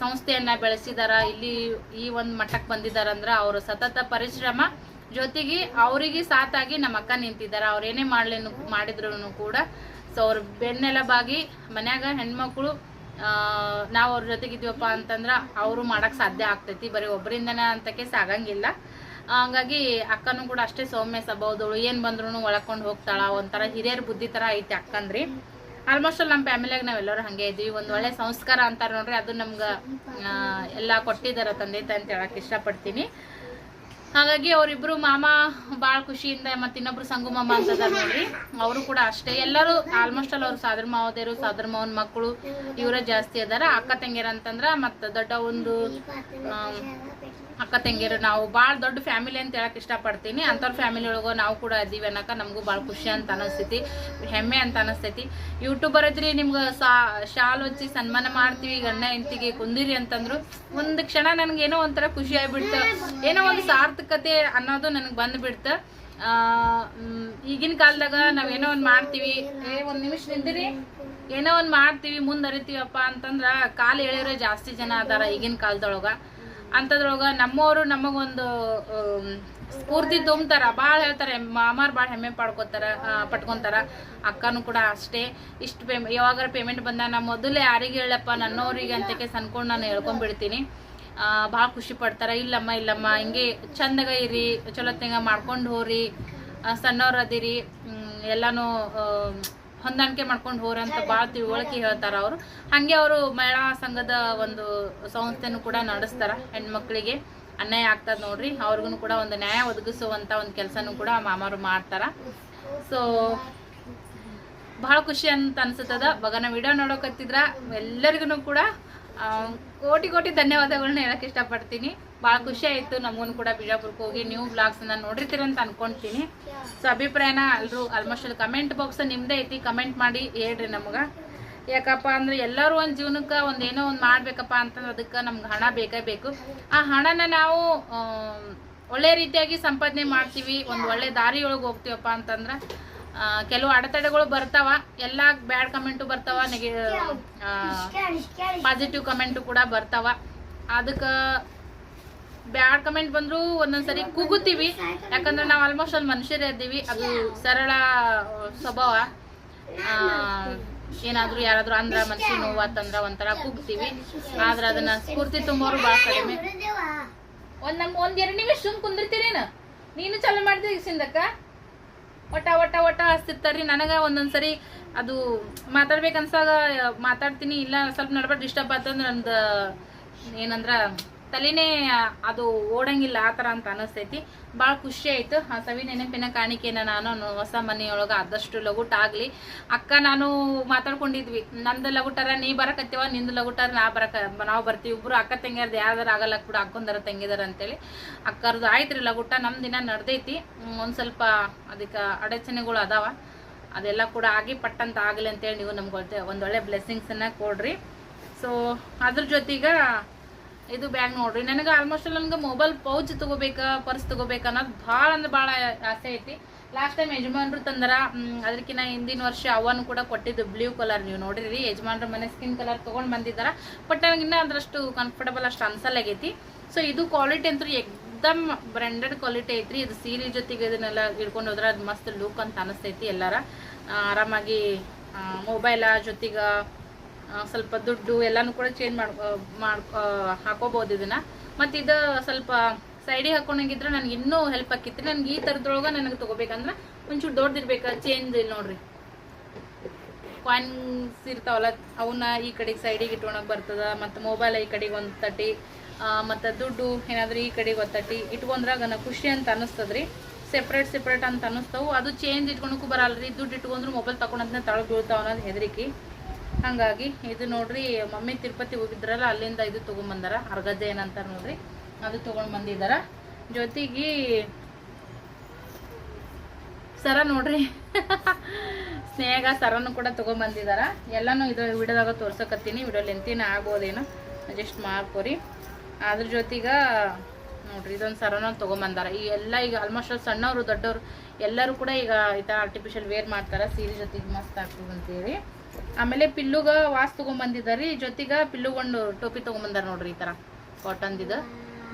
ಸಂಸ್ಥೆಯನ್ನ ಬೆಳೆಸಿದಾರ. ಇಲ್ಲಿ ಈ ಒಂದು ಮಟ್ಟಕ್ಕೆ ಅಂದ್ರೆ ಅವರು ಸತತ ಪರಿಶ್ರಮ ಜೊತೆಗೆ ಅವರಿಗೆ ಸಾಥಾಗಿ ನಮ್ಮ ಅಕ್ಕ ನಿಂತಿದ್ದಾರೆ ಅವ್ರು ಏನೇ ಮಾಡ್ಲೇನು ಮಾಡಿದ್ರು ಕೂಡ ಸೊ ಅವ್ರ ಬೆನ್ನೆಲಬಾಗಿ ಮನ್ಯಾಗ ಹೆಣ್ಮಕ್ಳು ನಾವು ಅವ್ರ ಜೊತೆಗಿದ್ವಪ್ಪ ಅಂತಂದ್ರೆ ಅವರು ಮಾಡಕ್ ಸಾಧ್ಯ ಆಗ್ತೈತಿ. ಬರೀ ಒಬ್ಬರಿಂದನೇ ಅಂತಕ್ಕೆ ಸಾಗಂಗಿಲ್ಲ ಹಂಗಾಗಿ ಅಕ್ಕನೂ ಕೂಡ ಅಷ್ಟೇ ಸೌಮ್ಯ ಸಬೌದಳು ಏನು ಬಂದ್ರು ಒಳಕೊಂಡು ಹೋಗ್ತಾಳ, ಒಂಥರ ಹಿರಿಯರ ಬುದ್ಧಿ ಥರ ಐತಿ ಅಕ್ಕಂದ್ರಿ. ಆಲ್ಮೋಸ್ಟ್ ಅಲ್ಲಿ ನಮ್ಮ ಫ್ಯಾಮಿಲಿಯಾಗ ನಾವೆಲ್ಲರೂ ಹಂಗೆ ಇದ್ದೀವಿ ಒಂದು ಒಳ್ಳೆ ಸಂಸ್ಕಾರ ಅಂತಾರೆ ನೋಡ್ರಿ, ಅದು ನಮ್ಗೆ ಎಲ್ಲ ಕೊಟ್ಟಿದ್ದಾರೆ ತಂದೆ ತಾಯಿ ಅಂತ ಹೇಳಕ್ ಇಷ್ಟಪಡ್ತೀನಿ. ಹಾಗಾಗಿ ಅವರಿಬ್ರು ಮಾಮ ಭಾಳ ಖುಷಿಯಿಂದ ಮತ್ತೆ ಇನ್ನೊಬ್ರು ಸಂಗು ಮಾಮ ಅಂತ ಅದಾರ ನೋಡ್ರಿ. ಅವರು ಕೂಡ ಅಷ್ಟೇ. ಎಲ್ಲರೂ ಆಲ್ಮೋಸ್ಟ್ ಅಲ್ಲಿ ಅವ್ರು ಸಾದ್ರ ಮಾವದೇರು ಸಾದ್ರ ಮಾವನ ಮಕ್ಕಳು ಇವರೇ ಜಾಸ್ತಿ ಅದಾರ. ಅಕ್ಕ ತಂಗಿರ ಅಂತಂದ್ರ ಮತ್ತ ದೊಡ್ಡ ಒಂದು ಅಕ್ಕ ತಂಗಿಯರು, ನಾವು ಭಾಳ ದೊಡ್ಡ ಫ್ಯಾಮಿಲಿ ಅಂತ ಹೇಳಕ್ ಇಷ್ಟಪಡ್ತೀನಿ. ಅಂಥವ್ರ ಫ್ಯಾಮಿಲಿ ಒಳಗೋ ನಾವು ಕೂಡ ಅದೀವಿ ಅನ್ನಕ ನಮಗೂ ಭಾಳ ಖುಷಿ ಅಂತ ಅನಿಸ್ತೈತಿ ಹೆಮ್ಮೆ ಅಂತ ಅನಿಸ್ತೈತಿ ಯೂಟ್ಯೂಬರ್ ಇದ್ರಿ ನಿಮ್ಗೆ ಸಾ, ಶಾಲ್ ಹಚ್ಚಿ ಸನ್ಮಾನ ಮಾಡ್ತೀವಿ, ಗಂಡ ಹೆಂಡತಿಗೆ ಕುಂದಿರಿ ಅಂತಂದ್ರು, ಒಂದು ಕ್ಷಣ ನನಗೆ ಏನೋ ಒಂಥರ ಖುಷಿ ಆಗ್ಬಿಡ್ತು. ಏನೋ ಒಂದು ಸಾರ್ಥಕತೆ ಅನ್ನೋದು ನನಗೆ ಬಂದ್ಬಿಡ್ತು. ಈಗಿನ ಕಾಲದಾಗ ನಾವೇನೋ ಒಂದು ಮಾಡ್ತೀವಿ. ಏ, ಒಂದು ನಿಮಿಷ ನಿಂದಿರಿ. ಏನೋ ಒಂದು ಮಾಡ್ತೀವಿ ಮುಂದರಿತೀವಪ್ಪ ಅಂತಂದ್ರೆ ಕಾಲು ಎಳೆಯೋರೇ ಜಾಸ್ತಿ ಜನ ಅದಾರ ಈಗಿನ ಕಾಲದೊಳಗ. ಅಂಥದ್ರೊಳಗ ನಮ್ಮವರು ನಮಗೊಂದು ಸ್ಫೂರ್ತಿ ತುಂಬ್ತಾರ. ಭಾಳ ಹೇಳ್ತಾರೆ, ಮಾಮಾರ್ ಭಾಳ ಹೆಮ್ಮೆ ಪಡ್ಕೋತಾರ ಪಟ್ಕೊಂತಾರ. ಅಕ್ಕನೂ ಕೂಡ ಅಷ್ಟೇ. ಇಷ್ಟು ಪೇಮ್, ಯಾವಾಗಾರ ಪೇಮೆಂಟ್ ಬಂದ ನಾ ಮೊದಲೇ ಯಾರಿಗೆ ಹೇಳಪ್ಪ, ನನ್ನೋರಿಗೆ ಅಂತಕ್ಕೆ ಅನ್ಕೊಂಡು ನಾನು ಹೇಳ್ಕೊಂಡ್ಬಿಡ್ತೀನಿ ಭಾಳ ಖುಷಿ ಪಡ್ತಾರೆ. ಇಲ್ಲಮ್ಮ ಇಲ್ಲಮ್ಮ, ಹಿಂಗೆ ಚಂದಾಗ ಇರಿ ಚಲೋತ್ನಾಗ ಮಾಡ್ಕೊಂಡು ಹೋರಿ ಸಣ್ಣವ್ರು ಅದಿರಿ. ಎಲ್ಲನೂ ಹೊಂದಾಣಿಕೆ ಮಾಡ್ಕೊಂಡು ಹೋರಂತ ಭಾಳ ತಿಳುವಳಿಕೆ ಹೇಳ್ತಾರ ಅವರು. ಹಾಗೆ ಅವರು ಮಹಿಳಾ ಸಂಘದ ಒಂದು ಸಂಸ್ಥೆನೂ ಕೂಡ ನಡೆಸ್ತಾರ ಹೆಣ್ಮಕ್ಳಿಗೆ. ಅನ್ಯಾಯ ಆಗ್ತದ ನೋಡ್ರಿ. ಅವ್ರಿಗೂ ಕೂಡ ಒಂದು ನ್ಯಾಯ ಒದಗಿಸುವಂತ ಒಂದು ಕೆಲಸನೂ ಕೂಡ ಮಾಮಾರು ಮಾಡ್ತಾರ. ಸೊ ಭಾಳ ಖುಷಿ ಅಂತ ಅನ್ಸುತ್ತದ. ಬಗನ ವಿಡಿಯೋ ನೋಡೋಕತ್ತಿದ್ರ ಎಲ್ಲರಿಗೂ ಕೂಡ ಕೋಟಿ ಕೋಟಿ ಧನ್ಯವಾದಗಳನ್ನ ಹೇಳಕ್ ಇಷ್ಟಪಡ್ತೀನಿ. ಭಾಳ ಖುಷಿ ಆಯ್ತು. ನಮಗೂ ಕೂಡ ಬಿಜಾಪುರಕ್ಕೆ ಹೋಗಿ ನೀವು ಬ್ಲಾಗ್ಸ್ ನೋಡಿರ್ತೀರ ಅಂತ ಅನ್ಕೊಂತೀನಿ. ಸೊ ಅಭಿಪ್ರಾಯನ ಎಲ್ಲರೂ ಆಲ್ಮೋಸ್ಟ್ ಅಲ್ಲಿ ಕಮೆಂಟ್ ಬಾಕ್ಸ್ ನಿಮ್ಮದೇ ಐತಿ. ಕಮೆಂಟ್ ಮಾಡಿ ಹೇಳ್ರಿ ನಮ್ಗೆ. ಯಾಕಪ್ಪ ಅಂದ್ರೆ ಎಲ್ಲರೂ ಒಂದು ಜೀವನಕ್ಕೆ ಒಂದು ಏನೋ ಒಂದು ಮಾಡಬೇಕಪ್ಪ ಅಂತಂದ್ರೆ ಅದಕ್ಕೆ ನಮ್ಗೆ ಹಣ ಬೇಕೇ ಬೇಕು. ಆ ಹಣನ ನಾವು ಒಳ್ಳೆ ರೀತಿಯಾಗಿ ಸಂಪಾದನೆ ಮಾಡ್ತೀವಿ. ಒಂದು ಒಳ್ಳೆ ದಾರಿಯೊಳಗೆ ಹೋಗ್ತೀವಪ್ಪ ಅಂತಂದ್ರೆ ಕೆಲವು ಅಡೆತಡೆಗಳು ಬರ್ತಾವ. ಎಲ್ಲ ಬ್ಯಾಡ್ ಕಮೆಂಟು ಬರ್ತಾವ ನೆಗೆ ಪಾಸಿಟಿವ್ ಕಮೆಂಟು ಕೂಡ ಬರ್ತಾವ. ಅದಕ್ಕೆ ಬ್ಯಾಡ್ ಕಮೆಂಟ್ ಬಂದ್ರು ಒಂದೊಂದ್ಸರಿ ಕೂಗುತ್ತೀವಿ. ಯಾಕಂದ್ರೆ ನಾವು ಆಲ್ಮೋಸ್ಟ್ ಒಂದು ಮನುಷ್ಯರೇ ಇದ್ದೀವಿ. ಅದು ಸರಳ ಸ್ವಭಾವ. ಏನಾದ್ರೂ ಯಾರಾದ್ರೂ ಅಂದ್ರ ನೋವು ಅಂತಂದ್ರ ಒಂಥರ ಕೂಗ್ತೀವಿ. ಆದ್ರೆ ಅದನ್ನ ಸ್ಫೂರ್ತಿ ತುಂಬೋರು ಭಾಳ ಕಡಿಮೆ. ಒಂದ್ ನಮ್ ಒಂದ್ ಎರಡು ನಿಮಿಷ ಸುಮ್ ಕುಂದಿರ್ತೀರೇನು? ನೀನು ಚಾಲು ಮಾಡ್ತೀವಿ ಸಿಂದಕ್ಕ ಒಟ್ಟ ಒಟ್ಟ ಒಟ್ಟ ಹಸ್ತಿರ್ತಾರ್ರಿ ನನಗ ಒಂದೊಂದ್ಸರಿ ಅದು ಮಾತಾಡ್ಬೇಕನ್ಸಾಗ ಮಾತಾಡ್ತೀನಿ. ಇಲ್ಲ, ಸ್ವಲ್ಪ ನಡ್ಬಾರ್ದು ಡಿಸ್ಟರ್ಬ್ ಆತಂದ್ರೆ ನಂದು, ಏನಂದ್ರ ತಲೆನೇ ಅದು ಓಡಂಗಿಲ್ಲ ಆ ಥರ ಅಂತ ಅನಿಸ್ತೈತಿ ಭಾಳ ಖುಷಿ ಆಯಿತು. ಆ, ಸವಿ ನೆನಪಿನ ಕಾಣಿಕೆನ ನಾನು ಹೊಸ ಮನೆಯೊಳಗೆ ಆದಷ್ಟು ಲಗುಟ ಆಗಲಿ. ಅಕ್ಕ, ನಾನು ಮಾತಾಡ್ಕೊಂಡಿದ್ವಿ. ನಂದು ಲಗುಟಾರ ನೀ ಬರಕತ್ತೀವ, ನಿಂದು ಲಗುಟಾರ ನಾ ಬರಕ, ನಾವು ಬರ್ತೀವಿ. ಇಬ್ಬರು ಅಕ್ಕ ತಂಗಿಯರ್ದು ಯಾವ್ದಾರು ಆಗಲ್ಲ ಕೂಡ ಅಕ್ಕೊಂದರ ತಂಗಿದಾರ ಅಂತೇಳಿ. ಅಕ್ಕರ್ದು ರೀ ಲಗುಟ ನಮ್ಮ ದಿನ ನಡ್ದೈತಿ. ಒಂದು ಸ್ವಲ್ಪ ಅದಕ್ಕೆ ಅಡಚಣೆಗಳು ಅದಾವ. ಅದೆಲ್ಲ ಕೂಡ ಆಗಿ ಪಟ್ಟಂತ ಆಗಲಿ ಅಂತೇಳಿ ನೀವು ನಮ್ಗೆ ಒಂದೊಳ್ಳೆ ಬ್ಲೆಸ್ಸಿಂಗ್ಸನ್ನು ಕೊಡ್ರಿ. ಸೊ ಅದ್ರ ಜೊತೆಗೆ ಇದು ಬ್ಯಾಗ್ ನೋಡ್ರಿ. ನನಗೆ ಆಲ್ಮೋಸ್ಟ್ ನನಗೆ ಮೊಬೈಲ್ ಪೌಚ್ ತಗೋಬೇಕ ಪರ್ಸ್ ತಗೋಬೇಕು ಅನ್ನೋದು ಭಾಳ ಅಂದ್ರೆ ಭಾಳ ಆಸೆ ಐತಿ. ಲಾಸ್ಟ್ ಟೈಮ್ ಯಜಮಾನ್ರು ತಂದರ ಅದಕ್ಕಿಂತ ಹಿಂದಿನ ವರ್ಷ ಅವನು ಕೂಡ ಕೊಟ್ಟಿದ್ದು ಬ್ಲೂ ಕಲರ್ ನೀವು ನೋಡಿರಿ. ಯಜಮಾನ್ರ ಮನೆ ಸ್ಕಿನ್ ಕಲರ್ ತೊಗೊಂಡು ಬಂದಿದ್ದಾರ. ಬಟ್ ನನಗಿನ್ನ ಅದ್ರಷ್ಟು ಕಂಫರ್ಟಬಲ್ ಅಷ್ಟು ಅನ್ಸಲ್ಲಾಗೈತಿ ಸೊ ಇದು ಕ್ವಾಲಿಟಿ ಅಂತೂ ಎಕ್ದಮ್ ಬ್ರ್ಯಾಂಡೆಡ್ ಕ್ವಾಲಿಟಿ ಐತ್ರಿ. ಇದು ಸೀರೆ ಜೊತೆಗೆ ಇದನ್ನೆಲ್ಲ ಹಿಡ್ಕೊಂಡು ಹೋದ್ರೆ ಅದು ಮಸ್ತ್ ಲುಕ್ ಅಂತ ಅನಿಸ್ತೈತಿ ಎಲ್ಲಾರ. ಆರಾಮಾಗಿ ಮೊಬೈಲ ಜೊತೆಗೆ ಸ್ವಲ್ಪ ದುಡ್ಡು ಎಲ್ಲಾನು ಕೂಡ ಚೇಂಜ್ ಮಾಡ್ ಮಾಡ್ ಹಾಕೋಬಹುದು ಇದನ್ನ. ಮತ್ತು ಇದು ಸ್ವಲ್ಪ ಸೈಡಿಗೆ ಹಾಕೊಂಡಂಗಿದ್ರೆ ನನಗೆ ಇನ್ನೂ ಹೆಲ್ಪ್ ಆಕಿತ್ತು. ನನಗೆ ಈ ಥರದ್ರೊಳಗೆ ನನಗೆ ತಗೋಬೇಕಂದ್ರ ಒಂಚೂರು ದೊಡ್ಡದಿರ್ಬೇಕ ಚೇಂಜ್ ಇಲ್ಲಿ ನೋಡ್ರಿ. ಕಾಯಿನ್ಸ್ ಇರ್ತಾವಲ್ಲ, ಅವನ್ನ ಈ ಕಡೆಗೆ ಸೈಡಿಗೆ ಇಟ್ಕೊಳಕ್ ಬರ್ತದ, ಮತ್ತು ಮೊಬೈಲ್ ಈ ಕಡೆಗೆ ಒಂದು ತಟ್ಟಿ ಮತ್ತ ದುಡ್ಡು ಏನಾದ್ರೂ ಈ ಕಡೆಗೆ ಒಂದು ತಟ್ಟಿ ಇಟ್ಕೊಂಡ್ರಾಗ ಖುಷಿ ಅಂತ ಅನ್ನಿಸ್ತದ್ರಿ ಸೆಪ್ರೇಟ್ ಸೆಪ್ರೇಟ್ ಅಂತ ಅನ್ನಿಸ್ತವು ಅದು ಚೇಂಜ್ ಇಟ್ಕೊಳಕ್ಕೂ ಬರಲ್ರಿ. ದುಡ್ಡು ಇಟ್ಕೊಂಡ್ರು ಮೊಬೈಲ್ ತಗೊಂಡಂತ ತಳಗ್ ಬೀಳ್ತಾವ ಅನ್ನೋದು ಹೆದರಿಕೆ. ಹಾಗಾಗಿ ಇದು ನೋಡ್ರಿ, ಮಮ್ಮಿ ತಿರುಪತಿ ಹೋಗಿದ್ರಲ್ಲ, ಅಲ್ಲಿಂದ ಇದು ತೊಗೊಂಬಂದಾರ ಅರ್ಗದ್ದೆ ಏನಂತಾರ ನೋಡ್ರಿ, ಅದು ತೊಗೊಂಡು ಬಂದಿದ್ದಾರ ಜೊತೆಗೆ ಸರ ನೋಡ್ರಿ, ಸ್ನೇಹ ಸರನು ಕೂಡ ತೊಗೊಂಬಂದಿದಾರ. ಎಲ್ಲಾನು ಇದು ವಿಡಿಯೋದಾಗ ತೋರ್ಸಕತ್ತೀನಿ, ವಿಡಿಯೋ ಲೆಂತಿನ ಆಗ್ಬೋದೇನೋ ಅಡ್ಜಸ್ಟ್ ಮಾಡ್ಕೋರಿ. ಅದ್ರ ಜೊತೆಗೆ ನೋಡ್ರಿ, ಇದೊಂದು ಸರನ ತೊಗೊಂಬಂದಾರ. ಈ ಎಲ್ಲ ಈಗ ಆಲ್ಮೋಸ್ಟ್ ಸಣ್ಣವರು, ದೊಡ್ಡವರು ಎಲ್ಲರೂ ಕೂಡ ಈಗ ಈ ಥರ ಆರ್ಟಿಫಿಷಿಯಲ್ ವೇರ್ ಮಾಡ್ತಾರೆ, ಸೀರೆ ಜೊತೆಗೆ ಮಸ್ತ್ ಆಗ್ತದೆ ಅಂತೇಳಿ ಆಮೇಲೆ ಪಿಲ್ಲುಗ ವಾಸ್ ತೊಗೊಂಬಂದಿದ್ದಾರೆ. ಜೊತೆಗೆ ಪಿಲ್ಲುಗೊಂಡು ಟೋಪಿ ತೊಗೊಂಬಂದಾರ ನೋಡ್ರಿ ಈ ಥರ ಇದು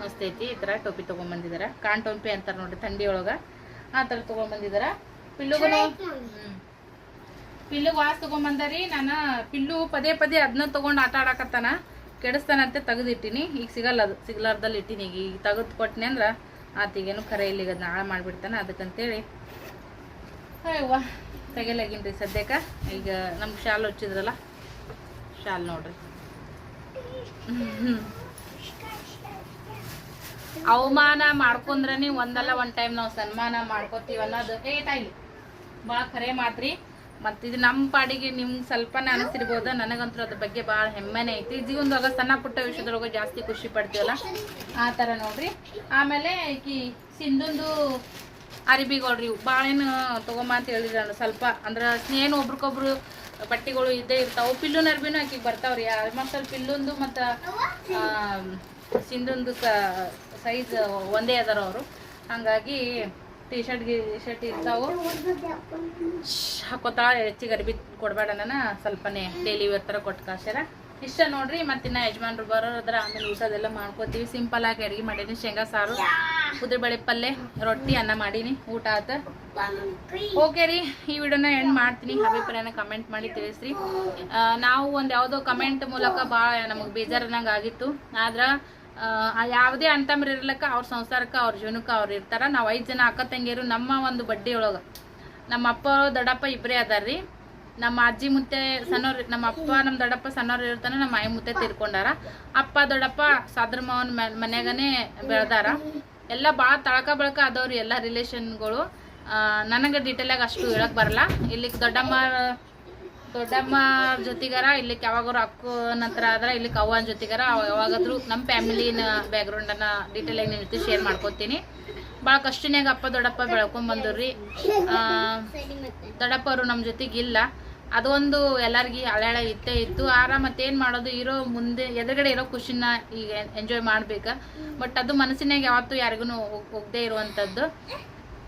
ಮಸ್ತ್ ಐತಿ ಈ ಥರ ಟೋಪಿ ತೊಗೊಂಬಂದಿದ್ದಾರೆ. ಕಾನ್ ಟೋಪಿ ಅಂತಾರೆ ನೋಡ್ರಿ ಥಂಡಿ ಒಳಗ. ಆ ಥರ ತೊಗೊಂಬಂದಿದ್ದಾರೆ ಪಿಲ್ಲುಗೂ ಪಿಲ್ಲುಗೆ ವಾಸ್ ತಗೊಂಬಂದಾರಿ. ನಾನು ಪಿಲ್ಲು ಪದೇ ಪದೇ ಅದನ್ನ ತಗೊಂಡು ಆಟ ಆಡಕತ್ತಾನ. ಕೆಡಿಸ್ತಾನಂತೆ ತೆಗೆದಿಟ್ಟಿನಿ. ಈಗ ಸಿಗಲ್ಲ ಅದು. ಸಿಗ್ಲಾರ್ದಲ್ಲಿ ಇಟ್ಟಿನಿ. ಈಗ ಈಗ ತೆಗೆದು ಕೊಟ್ಟಿನಿ ಅಂದ್ರೆ ಆತಿಗೇನು ಖರೆ ಇಲ್ಲಿಗೆ ಅದನ್ನ ಹಾಳು ಮಾಡಿಬಿಡ್ತಾನೆ ಅದಕ್ಕಂತೇಳಿ. ಅಯ್ಯವ್ವ. ತೆಗಿಲಾಗಿನ್ರಿ ಸದ್ಯಕ್ಕೆ. ಈಗ ನಮ್ಗೆ ಶಾಲ್ ಹಚ್ಚಿದ್ರಲ್ಲ ಶಾಲ್ ನೋಡ್ರಿ. ಅವಮಾನ ಮಾಡ್ಕೊಂಡ್ರನಿ ಒಂದಲ್ಲ ಒಂದ್ ಟೈಮ್ ನಾವು ಸನ್ಮಾನ ಮಾಡ್ಕೋತೀವಿ ಅನ್ನೋದು. ಏ ಟೈಲಿ ಭಾಳ ಖರೆ ಮಾತ್ರಿ. ಮತ್ ಇದು ನಮ್ಮ ಪಾಡಿಗೆ ನಿಮ್ಗೆ ಸ್ವಲ್ಪನೇ ಅನಿಸಿರ್ಬೋದು ನನಗಂತೂ ಅದ್ರ ಬಗ್ಗೆ ಭಾಳ ಹೆಮ್ಮೆನೇ ಐತಿ. ಜೀವನದಾಗ ಸಣ್ಣ ಪುಟ್ಟ ವಿಷಯದೊಳಗೆ ಜಾಸ್ತಿ ಖುಷಿ ಪಡ್ತೀವಲ್ಲ? ಆ ತರ ನೋಡ್ರಿ. ಆಮೇಲೆ ಈ ಸಿಂಧುಂದು ಅರಿಬಿಗಳ್ರಿ. ಇವು ಭಾಳೇನು ತೊಗೊಂಬ ಅಂತ ಹೇಳಿದ್ರಲ್ಲ, ಸ್ವಲ್ಪ ಅಂದ್ರೆ ಸ್ನೇಹನು ಒಬ್ರಿಗೊಬ್ರು ಬಟ್ಟೆಗಳು ಇದ್ದೇ ಇರ್ತಾವೆ. ಪಿಲ್ಲುನ ಅರ್ಬಿನೂ ಆಕಿಗೆ ಬರ್ತಾವ್ರಿ. ಆಲ್ಮೋಸ್ಟ್ ಸ್ವಲ್ಪ ಪಿಲ್ಲೊಂದು ಮತ್ತು ಸಿಂಧುಂದು ಸೈಜ್ ಒಂದೇ ಅದಾರ ಅವರು. ಹಂಗಾಗಿ ಟಿ ಶರ್ಟ್ ಗಿ ಶರ್ಟ್ ಇರ್ತಾವು. ಹಾಕೋತಾ ಹೆಚ್ಚಿಗೆ ಅರ್ಬಿ ಕೊಡಬೇಡ ನಾನು ಸ್ವಲ್ಪನೇ ಡೈಲಿ ಇವತ್ತರ ಕೊಟ್ಟು ಕಳ್ಸ್ಯಾರ ಇಷ್ಟ ನೋಡ್ರಿ ಮತ್ತಿನ್ನ ಯಜಮಾನ್ರು ಬರೋದ್ರ ಆಮೇಲೆ ಊಟದೆಲ್ಲ ಮಾಡ್ಕೋತೀವಿ. ಸಿಂಪಲ್ ಆಗಿ ಅಡುಗೆ ಮಾಡೀನಿ ಶೇಂಗಾ ಸಾರು ಉದ್ರಬೇಳೆ ಪಲ್ಯ ರೊಟ್ಟಿ ಅನ್ನ ಮಾಡೀನಿ. ಊಟ ಆತ. ಓಕೆ ರೀ ಈ ವಿಡಿಯೋನ ಎಂಡ್ ಮಾಡ್ತೀನಿ. ಅಭಿಪ್ರಾಯನ ಕಮೆಂಟ್ ಮಾಡಿ ತಿಳಿಸ್ರಿ. ನಾವು ಒಂದು ಯಾವುದೋ ಕಮೆಂಟ್ ಮೂಲಕ ಭಾಳ ನಮಗೆ ಅನ್ನಂಗ ಆಗಿತ್ತು ಆದ್ರ ಆ, ಯಾವುದೇ ಅಂತಮ್ರ ಇರ್ಲಕ್ಕ ಅವ್ರ ಸಂಸಾರಕ್ಕ ಅವ್ರ ಜೀವನಕ್ಕೆ ಅವ್ರ ಇರ್ತಾರ. ನಾವು ಐದು ಜನ ಅಕ್ಕ ತಂಗಿಯರು ನಮ್ಮ ಒಂದು ಬಡ್ಡಿ ಒಳಗ ನಮ್ಮ ಅಪ್ಪ ದೊಡ್ಡಪ್ಪ ಇಬ್ಬರೇ ಅದಾರ್ರಿ. ನಮ್ಮ ಅಜ್ಜಿ ಮುತ್ತೆ ಸಣ್ಣವ್ರು, ನಮ್ಮ ಅಪ್ಪ, ನಮ್ಮ ದೊಡ್ಡಪ್ಪ ಸಣ್ಣವ್ರು ಇರ್ತಾನೆ, ನಮ್ಮ ಆಯಿ ಮುತ್ತೆ ತೀರ್ಕೊಂಡಾರ. ಅಪ್ಪ, ದೊಡ್ಡಪ್ಪ ಸಾದ್ರ ಮಾವನ ಮನ್ಯಾಗನೇ ಬೆಳ್ದಾರ. ಎಲ್ಲ ಭಾಳ ತಳಕ ಬಳಕ ಆದವ್ರಿ ಎಲ್ಲ ರಿಲೇಷನ್ಗಳು ನನಗೆ ಡೀಟೇಲಾಗಿ ಅಷ್ಟು ಹೇಳಕ್ ಬರಲ್ಲ. ಇಲ್ಲಿಗೆ ದೊಡ್ಡಮ್ಮ ದೊಡ್ಡಮ್ಮ ಜೊತೆಗಾರ ಇಲ್ಲಿ ಯಾವಾಗಾರು ಅಕ್ಕನ ನಂತರ ಆದ್ರೆ ಇಲ್ಲಿಗೆ ಅವ್ವನ ಜೊತೆಗಾರ ಯಾವಾಗಾದ್ರೂ ನಮ್ಮ ಫ್ಯಾಮಿಲಿನ ಬ್ಯಾಕ್ಗ್ರೌಂಡನ್ನ ಆಗಿ ನಿಮ್ಮ ಜೊತೆ ಶೇರ್ ಮಾಡ್ಕೊತೀನಿ. ಭಾಳ ಕಷ್ಟನಾಗ ಅಪ್ಪ ದೊಡ್ಡಪ್ಪ ಆ, ದೊಡ್ಡಪ್ಪ ಅವರು ನಮ್ಮ ಜೊತೆಗೆ ಇಲ್ಲ. ಅದೊಂದು ಎಲ್ಲರಿಗೂ ಹಳೆಹಳೆ ಇತ್ತೇ ಇತ್ತು. ಆರ ಏನ್ ಮಾಡೋದು ಇರೋ ಮುಂದೆ ಎದುರುಗಡೆ ಇರೋ ಖುಷಿನ ಈಗ ಎಂಜಾಯ್ ಮಾಡ್ಬೇಕ. ಬಟ್ ಅದು ಮನಸ್ಸಿನಾಗ ಯಾವತ್ತೂ ಯಾರಿಗೂ ಹೋಗದೆ ಇರುವಂಥದ್ದು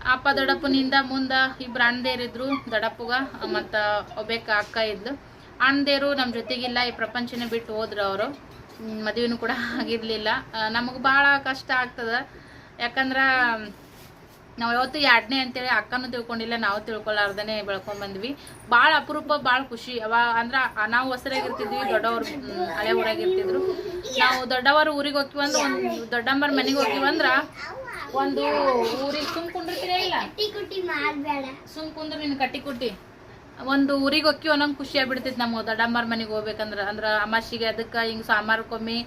ಅಪ್ಪ ದೊಡ್ಡಪ್ಪನಿಂದ ಮುಂದೆ ಇಬ್ರು ಅಣ್ಣದೇರಿದ್ರು ದೊಡ್ಡಪ್ಪಗ ಮತ್ತ ಒಬ್ಬೇಕ ಅಕ್ಕ ಇದ್ಲು. ಅಣ್ಣದೇರು ನಮ್ ಜೊತೆಗಿಲ್ಲ ಈ ಪ್ರಪಂಚನೇ ಬಿಟ್ಟು ಹೋದ್ರು ಅವರು. ಮದುವೆನೂ ಕೂಡ ಆಗಿರಲಿಲ್ಲ. ನಮಗೆ ಭಾಳ ಕಷ್ಟ ಆಗ್ತದೆ. ಯಾಕಂದ್ರೆ, ನಾವು ಯಾವತ್ತು ಎರಡನೇ ಅಂತೇಳಿ ಅಕ್ಕನೂ ತಿಳ್ಕೊಂಡಿಲ್ಲ, ನಾವು ತಿಳ್ಕೊಳ್ಳಾರ್ದನೆ ಬೆಳ್ಕೊಂಡ್ ಬಂದ್ವಿ. ಭಾಳ ಅಪರೂಪ ಭಾಳ ಖುಷಿ. ಅವ ಅಂದ್ರೆ ನಾವು ಹೊಸರಾಗಿರ್ತಿದ್ವಿ ದೊಡ್ಡವ್ರು ಹಳೆ ಊರಾಗಿರ್ತಿದ್ರು. ನಾವು ದೊಡ್ಡವರು ಊರಿಗೆ ಹೋಗ್ತೀವಂದ್ರೆ ಒಂದು ದೊಡ್ಡಮ್ಮರ ಮನೆಗೆ ಹೋಗ್ತೀವಂದ್ರ ಒಂದು ಊರಿಗೆ ಸುಮ್ ಕುಂಡಿರ್ತೀರ ಇಲ್ಲ. ಸುಮ್ ಕುಂದ್ರ ನಿನ್ ಕಟ್ಟಿ ಕುಟ್ಟಿ ಒಂದು ಊರಿಗೆ ಹೊಕ್ಕಿ ಒಂದೊಂದು ಖುಷಿ ಆಗ್ಬಿಡ್ತೈತಿ ನಮ್ಗೆ ದೊಡ್ಡಮ್ಮರ ಮನೆಗೆ ಹೋಗ್ಬೇಕಂದ್ರ. ಅಂದ್ರೆ ಅಮಾಶಿಗೆ ಅದಕ್ಕೆ ಹಿಂಗೆ ಸಾಮಾರ್ಕೊಮ್ಮೆ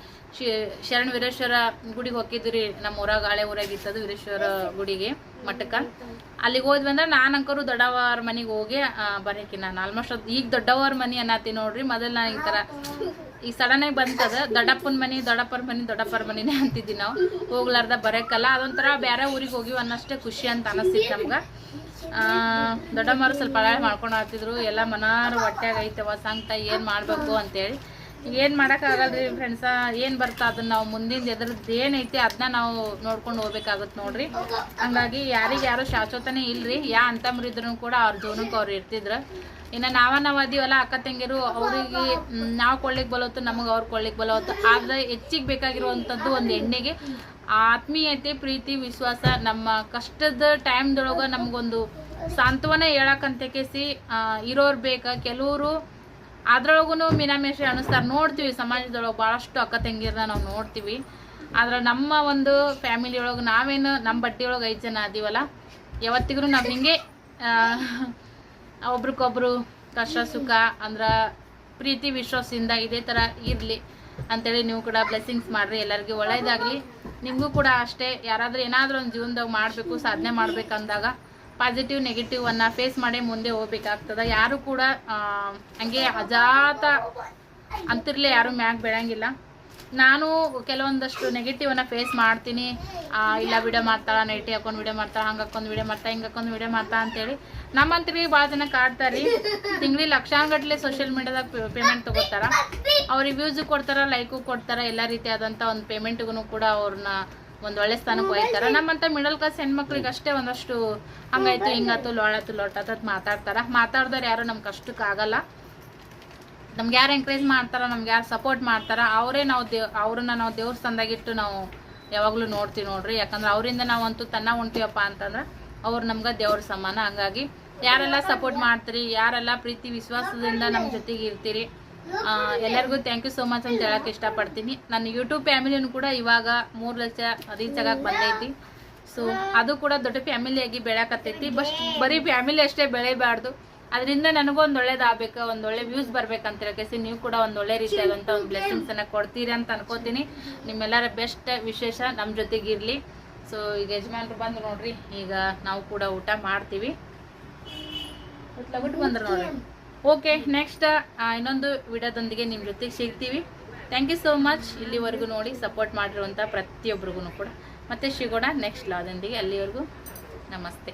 ಶರಣ ವೀರೇಶ್ವರ ಗುಡಿಗೆ ಹೋಗಿದ್ರಿ ನಮ್ಮ ಊರಾಗ, ಹಳೆ ಊರಾಗ ಇತ್ತದು ವೀರೇಶ್ವರ ಗುಡಿಗೆ, ಮಠಕ್ಕೆ. ಅಲ್ಲಿಗೆ ಹೋದ್ವಿ ಅಂದ್ರೆ ನಾನು ಅಂಕರು ದೊಡ್ಡವರ ಮನೆಗೆ ಹೋಗಿ ಬರೀಕಿ ನಾನು. ಆಲ್ಮೋಸ್ಟ್ ಅದು ಈಗ ದೊಡ್ಡವರ ಮನೆ ಅನ್ನತ್ತೀನಿ ನೋಡ್ರಿ. ಮೊದಲು ನಾನು ಈ ಥರ ಈಗ ಸಡನ್ ಆಗಿ ಬಂತದ, ದೊಡ್ಡಪ್ಪನ ಮನೆ, ದೊಡ್ಡಪ್ಪರ ಮನೆ, ದೊಡ್ಡಪ್ಪರ ಮನೆನೇ ಅಂತಿದ್ವಿ ನಾವು. ಹೋಗ್ಲಾರ್ದ ಬರೋಕ್ಕಲ್ಲ ಅದೊಂಥರ ಬೇರೆ ಊರಿಗೆ ಹೋಗಿವಿ ಅನ್ನಷ್ಟೇ ಖುಷಿ ಅಂತ ಅನಿಸ್ತಿತ್ತು ನಮ್ಗೆ. ದೊಡ್ಡಮ್ಮರು ಸ್ವಲ್ಪ ಹಳೆ ಮಾಡ್ಕೊಂಡು ಆಗ್ತಿದ್ರು ಎಲ್ಲ ಮನಾರು ಹೊಟ್ಟೆಗೈತವ ಐತವ ಏನು ಮಾಡಬೇಕು ಅಂತೇಳಿ. ಏನು ಮಾಡೋಕ್ಕಾಗಲ್ರಿ ಫ್ರೆಂಡ್ಸ ಏನು ಬರ್ತಾ ಅದನ್ನ ನಾವು ಮುಂದಿನ ಎದ್ರದ್ದು ಏನೈತಿ ಅದನ್ನ ನಾವು ನೋಡ್ಕೊಂಡು ಹೋಗ್ಬೇಕಾಗತ್ತೆ ನೋಡ್ರಿ. ಹಂಗಾಗಿ ಯಾರಿಗೆ ಯಾರು ಶಾಶ್ವತನೇ ಇಲ್ರಿ, ಯಾ ಅಂತಮ್ರಿದ್ರು ಕೂಡ ಅವ್ರ ಜೀವನಕ್ಕೆ ಅವ್ರು ಇರ್ತಿದ್ರು. ಇನ್ನ ನಾವ ನಾವು ಅದೀವಲ್ಲ ಅಕ್ಕ ತಂಗಿರು, ಅವರಿಗೆ ನಾವು ಕೊಳ್ಳಿಕ್ ಬಲವತ್ತು, ನಮಗೆ ಅವ್ರು ಕೊಳ್ಳಿಕ್ ಬಲವತ್ತು. ಆದ್ರೆ ಹೆಚ್ಚಿಗೆ ಬೇಕಾಗಿರುವಂಥದ್ದು ಒಂದು ಎಣ್ಣೆಗೆ ಆತ್ಮೀಯತೆ, ಪ್ರೀತಿ, ವಿಶ್ವಾಸ, ನಮ್ಮ ಕಷ್ಟದ ಟೈಮ್ದೊಳಗೆ ನಮಗೊಂದು ಸಾಂತ್ವನ ಹೇಳಕ್ಕಂತ ಕೇಸಿ ಇರೋರ್ ಬೇಕಾ. ಕೆಲವರು ಅದ್ರೊಳಗೂ ಮೀನಾಮೇಷ ಅನಿಸ್ತಾರೆ ನೋಡ್ತೀವಿ, ಸಮಾಜದೊಳಗೆ ಭಾಳಷ್ಟು ಅಕ್ಕ ತಂಗಿರನ್ನ ನಾವು ನೋಡ್ತೀವಿ. ಆದ್ರೆ ನಮ್ಮ ಒಂದು ಫ್ಯಾಮಿಲಿ ಒಳಗೆ ನಾವೇನು ನಮ್ಮ ಬಟ್ಟೆ ಒಳಗೆ ಐದು ಜನ ಅದೀವಲ್ಲ ಯಾವತ್ತಿಗೂ ನಾವು ಹಿಂಗೆ ಒಬ್ರಿಗೊಬ್ರು ಕಷ್ಟ ಸುಖ ಅಂದ್ರೆ ಪ್ರೀತಿ, ವಿಶ್ವಾಸದಿಂದ ಇದೇ ಥರ ಇರಲಿ ಅಂತೇಳಿ ನೀವು ಕೂಡ ಬ್ಲೆಸ್ಸಿಂಗ್ಸ್ ಮಾಡಿರಿ, ಎಲ್ಲರಿಗೂ ಒಳ್ಳೇದಾಗಲಿ. ನಿಮಗೂ ಕೂಡ ಅಷ್ಟೇ, ಯಾರಾದರೂ ಏನಾದರೂ ಒಂದು ಜೀವನದಾಗ ಮಾಡಬೇಕು, ಸಾಧನೆ ಮಾಡ್ಬೇಕಂದಾಗ ಪಾಸಿಟಿವ್ ನೆಗೆಟಿವ್ ಅನ್ನ ಫೇಸ್ ಮಾಡಿ ಮುಂದೆ ಹೋಗ್ಬೇಕಾಗ್ತದ. ಯಾರು ಕೂಡ ಹಂಗೆ ಅಜಾತ ಅಂತಿರ್ಲಿ ಯಾರು ಮ್ಯಾಗ್ ಬೆಳಂಗಿಲ್ಲ. ನಾನು ಕೆಲವೊಂದಷ್ಟು ನೆಗೆಟಿವ್ ಅನ್ನ ಫೇಸ್ ಮಾಡ್ತೀನಿ. ಇಲ್ಲ ವಿಡಿಯೋ ಮಾಡ್ತಾಳ ನೈಟಿ ಹಾಕೊಂಡು ವಿಡಿಯೋ ಮಾಡ್ತಾಳ, ಹಂಗೆ ವಿಡಿಯೋ ಮಾಡ್ತಾ ಹಿಂಗೆ ವಿಡಿಯೋ ಮಾಡ್ತಾ ಅಂತೇಳಿ ನಮ್ಮಂತ್ರಿ ಭಾಳ ಜನ ಕಾಡ್ತಾರೆ ತಿಂಗಳಿಗೆ ಲಕ್ಷಾಂಗಟ್ಲೆ ಸೋಷಿಯಲ್ ಮೀಡಿಯಾದಾಗ ಪೇಮೆಂಟ್ ತಗೋತಾರ. ಅವ್ರಿಗೆ ವ್ಯೂಸು ಕೊಡ್ತಾರ ಲೈಕು ಕೊಡ್ತಾರ, ಎಲ್ಲ ರೀತಿಯಾದಂಥ ಒಂದು ಪೇಮೆಂಟ್ಗೂ ಕೂಡ ಅವ್ರನ್ನ ಒಂದು ಒಳ್ಳೆ ಸ್ಥಾನಕ್ಕೆ ಒಯ್ತಾರ ನಮ್ಮಂತ ಮಿಡಲ್ ಕ್ಲಾಸ್ ಹೆಣ್ಮಕ್ಳಿಗೆ ಅಷ್ಟೇ ಒಂದಷ್ಟು ಹಂಗಾಯ್ತು ಹಿಂಗಾತು ಲೋಳಾತು ಲೋಟಾತತ್ ಮಾತಾಡ್ತಾರ. ಮಾತಾಡ್ದವ್ರು ಯಾರು ನಮ್ಗೆ ಕಷ್ಟಕ್ಕೆ ಆಗಲ್ಲ. ನಮ್ಗೆ ಯಾರು ಎಂಕರೇಜ್ ಮಾಡ್ತಾರ ನಮ್ಗೆ ಯಾರು ಸಪೋರ್ಟ್ ಮಾಡ್ತಾರ ಅವರೇ ನಾವು ದೇವ್ ಅವ್ರನ್ನ ನಾವು ದೇವ್ರ ಸ್ಥಾನದಾಗಿಟ್ಟು ನಾವು ಯಾವಾಗಲೂ ನೋಡ್ತೀವಿ ನೋಡ್ರಿ. ಯಾಕಂದ್ರೆ ಅವರಿಂದ ನಾವಂತೂ ತನ್ನ ಹೊಂಟಿವಪ್ಪ ಅಂತಂದ್ರೆ ಅವ್ರು ನಮ್ಗೆ ದೇವ್ರ ಸಮಾನ. ಹಂಗಾಗಿ ಯಾರೆಲ್ಲ ಸಪೋರ್ಟ್ ಮಾಡ್ತೀರಿ ಯಾರೆಲ್ಲ ಪ್ರೀತಿ ವಿಶ್ವಾಸದಿಂದ ನಮ್ಮ ಜೊತೆಗೆ ಇರ್ತೀರಿ ಎಲ್ಲರಿಗೂ ಥ್ಯಾಂಕ್ ಯು ಸೋ ಮಚ್ ಅಂತ ಹೇಳಕ್ಕೆ ಇಷ್ಟಪಡ್ತೀನಿ. ನನ್ನ ಯೂಟ್ಯೂಬ್ ಫ್ಯಾಮಿಲಿನೂ ಕೂಡ ಇವಾಗ ಮೂರು ಲಕ್ಷ ರೀಚ್ ಆಗಕ್ಕೆ ಬಂದೈತಿ. ಸೊ ಅದು ಕೂಡ ದೊಡ್ಡ ಫ್ಯಾಮಿಲಿಯಾಗಿ ಬೆಳೆಯಕತ್ತೈತಿ. ಬಸ್ ಬರೀ ಫ್ಯಾಮಿಲಿ ಅಷ್ಟೇ ಬೆಳೆಯಬಾರ್ದು ಅದರಿಂದ ನನಗೂ ಒಂದು ಒಳ್ಳೇದಾಗಬೇಕು ಒಂದು ಒಳ್ಳೆ ವ್ಯೂಸ್ ಬರ್ಬೇಕಂತ ಹೇಳಕೇಸಿ ನೀವು ಕೂಡ ಒಂದು ಒಳ್ಳೆ ರೀತಿಯಾದಂಥ ಒಂದು ಬ್ಲೆಸ್ಸಿಂಗ್ಸನ್ನು ಕೊಡ್ತೀರಿ ಅಂತ ಅನ್ಕೋತೀನಿ. ನಿಮ್ಮೆಲ್ಲರ ಬೆಸ್ಟ್ ವಿಶೇಷ ನಮ್ಮ ಜೊತೆಗೆ ಇರಲಿ ಸೊ ಈಗ ಯಜಮಾನ್ರು ಬಂದು ನೋಡ್ರಿ, ಈಗ ನಾವು ಕೂಡ ಊಟ ಮಾಡ್ತೀವಿ. ಬಂದ್ರು ನೋಡ್ರಿ. ಓಕೆ ನೆಕ್ಸ್ಟ್ ಇನ್ನೊಂದು ವಿಡಿಯೋದೊಂದಿಗೆ ನಿಮ್ಮ ಜೊತೆಗೆ ಸಿಗ್ತೀವಿ. ಥ್ಯಾಂಕ್ ಯು ಸೋ ಮಚ್ ಇಲ್ಲಿವರೆಗೂ ನೋಡಿ ಸಪೋರ್ಟ್ ಮಾಡಿರುವಂಥ ಪ್ರತಿಯೊಬ್ಬರಿಗೂ ಕೂಡ. ಮತ್ತೆ ಸಿಗೋಣ ನೆಕ್ಸ್ಟ್ ಲಾದೊಂದಿಗೆ ಅಲ್ಲಿವರೆಗೂ ನಮಸ್ತೆ.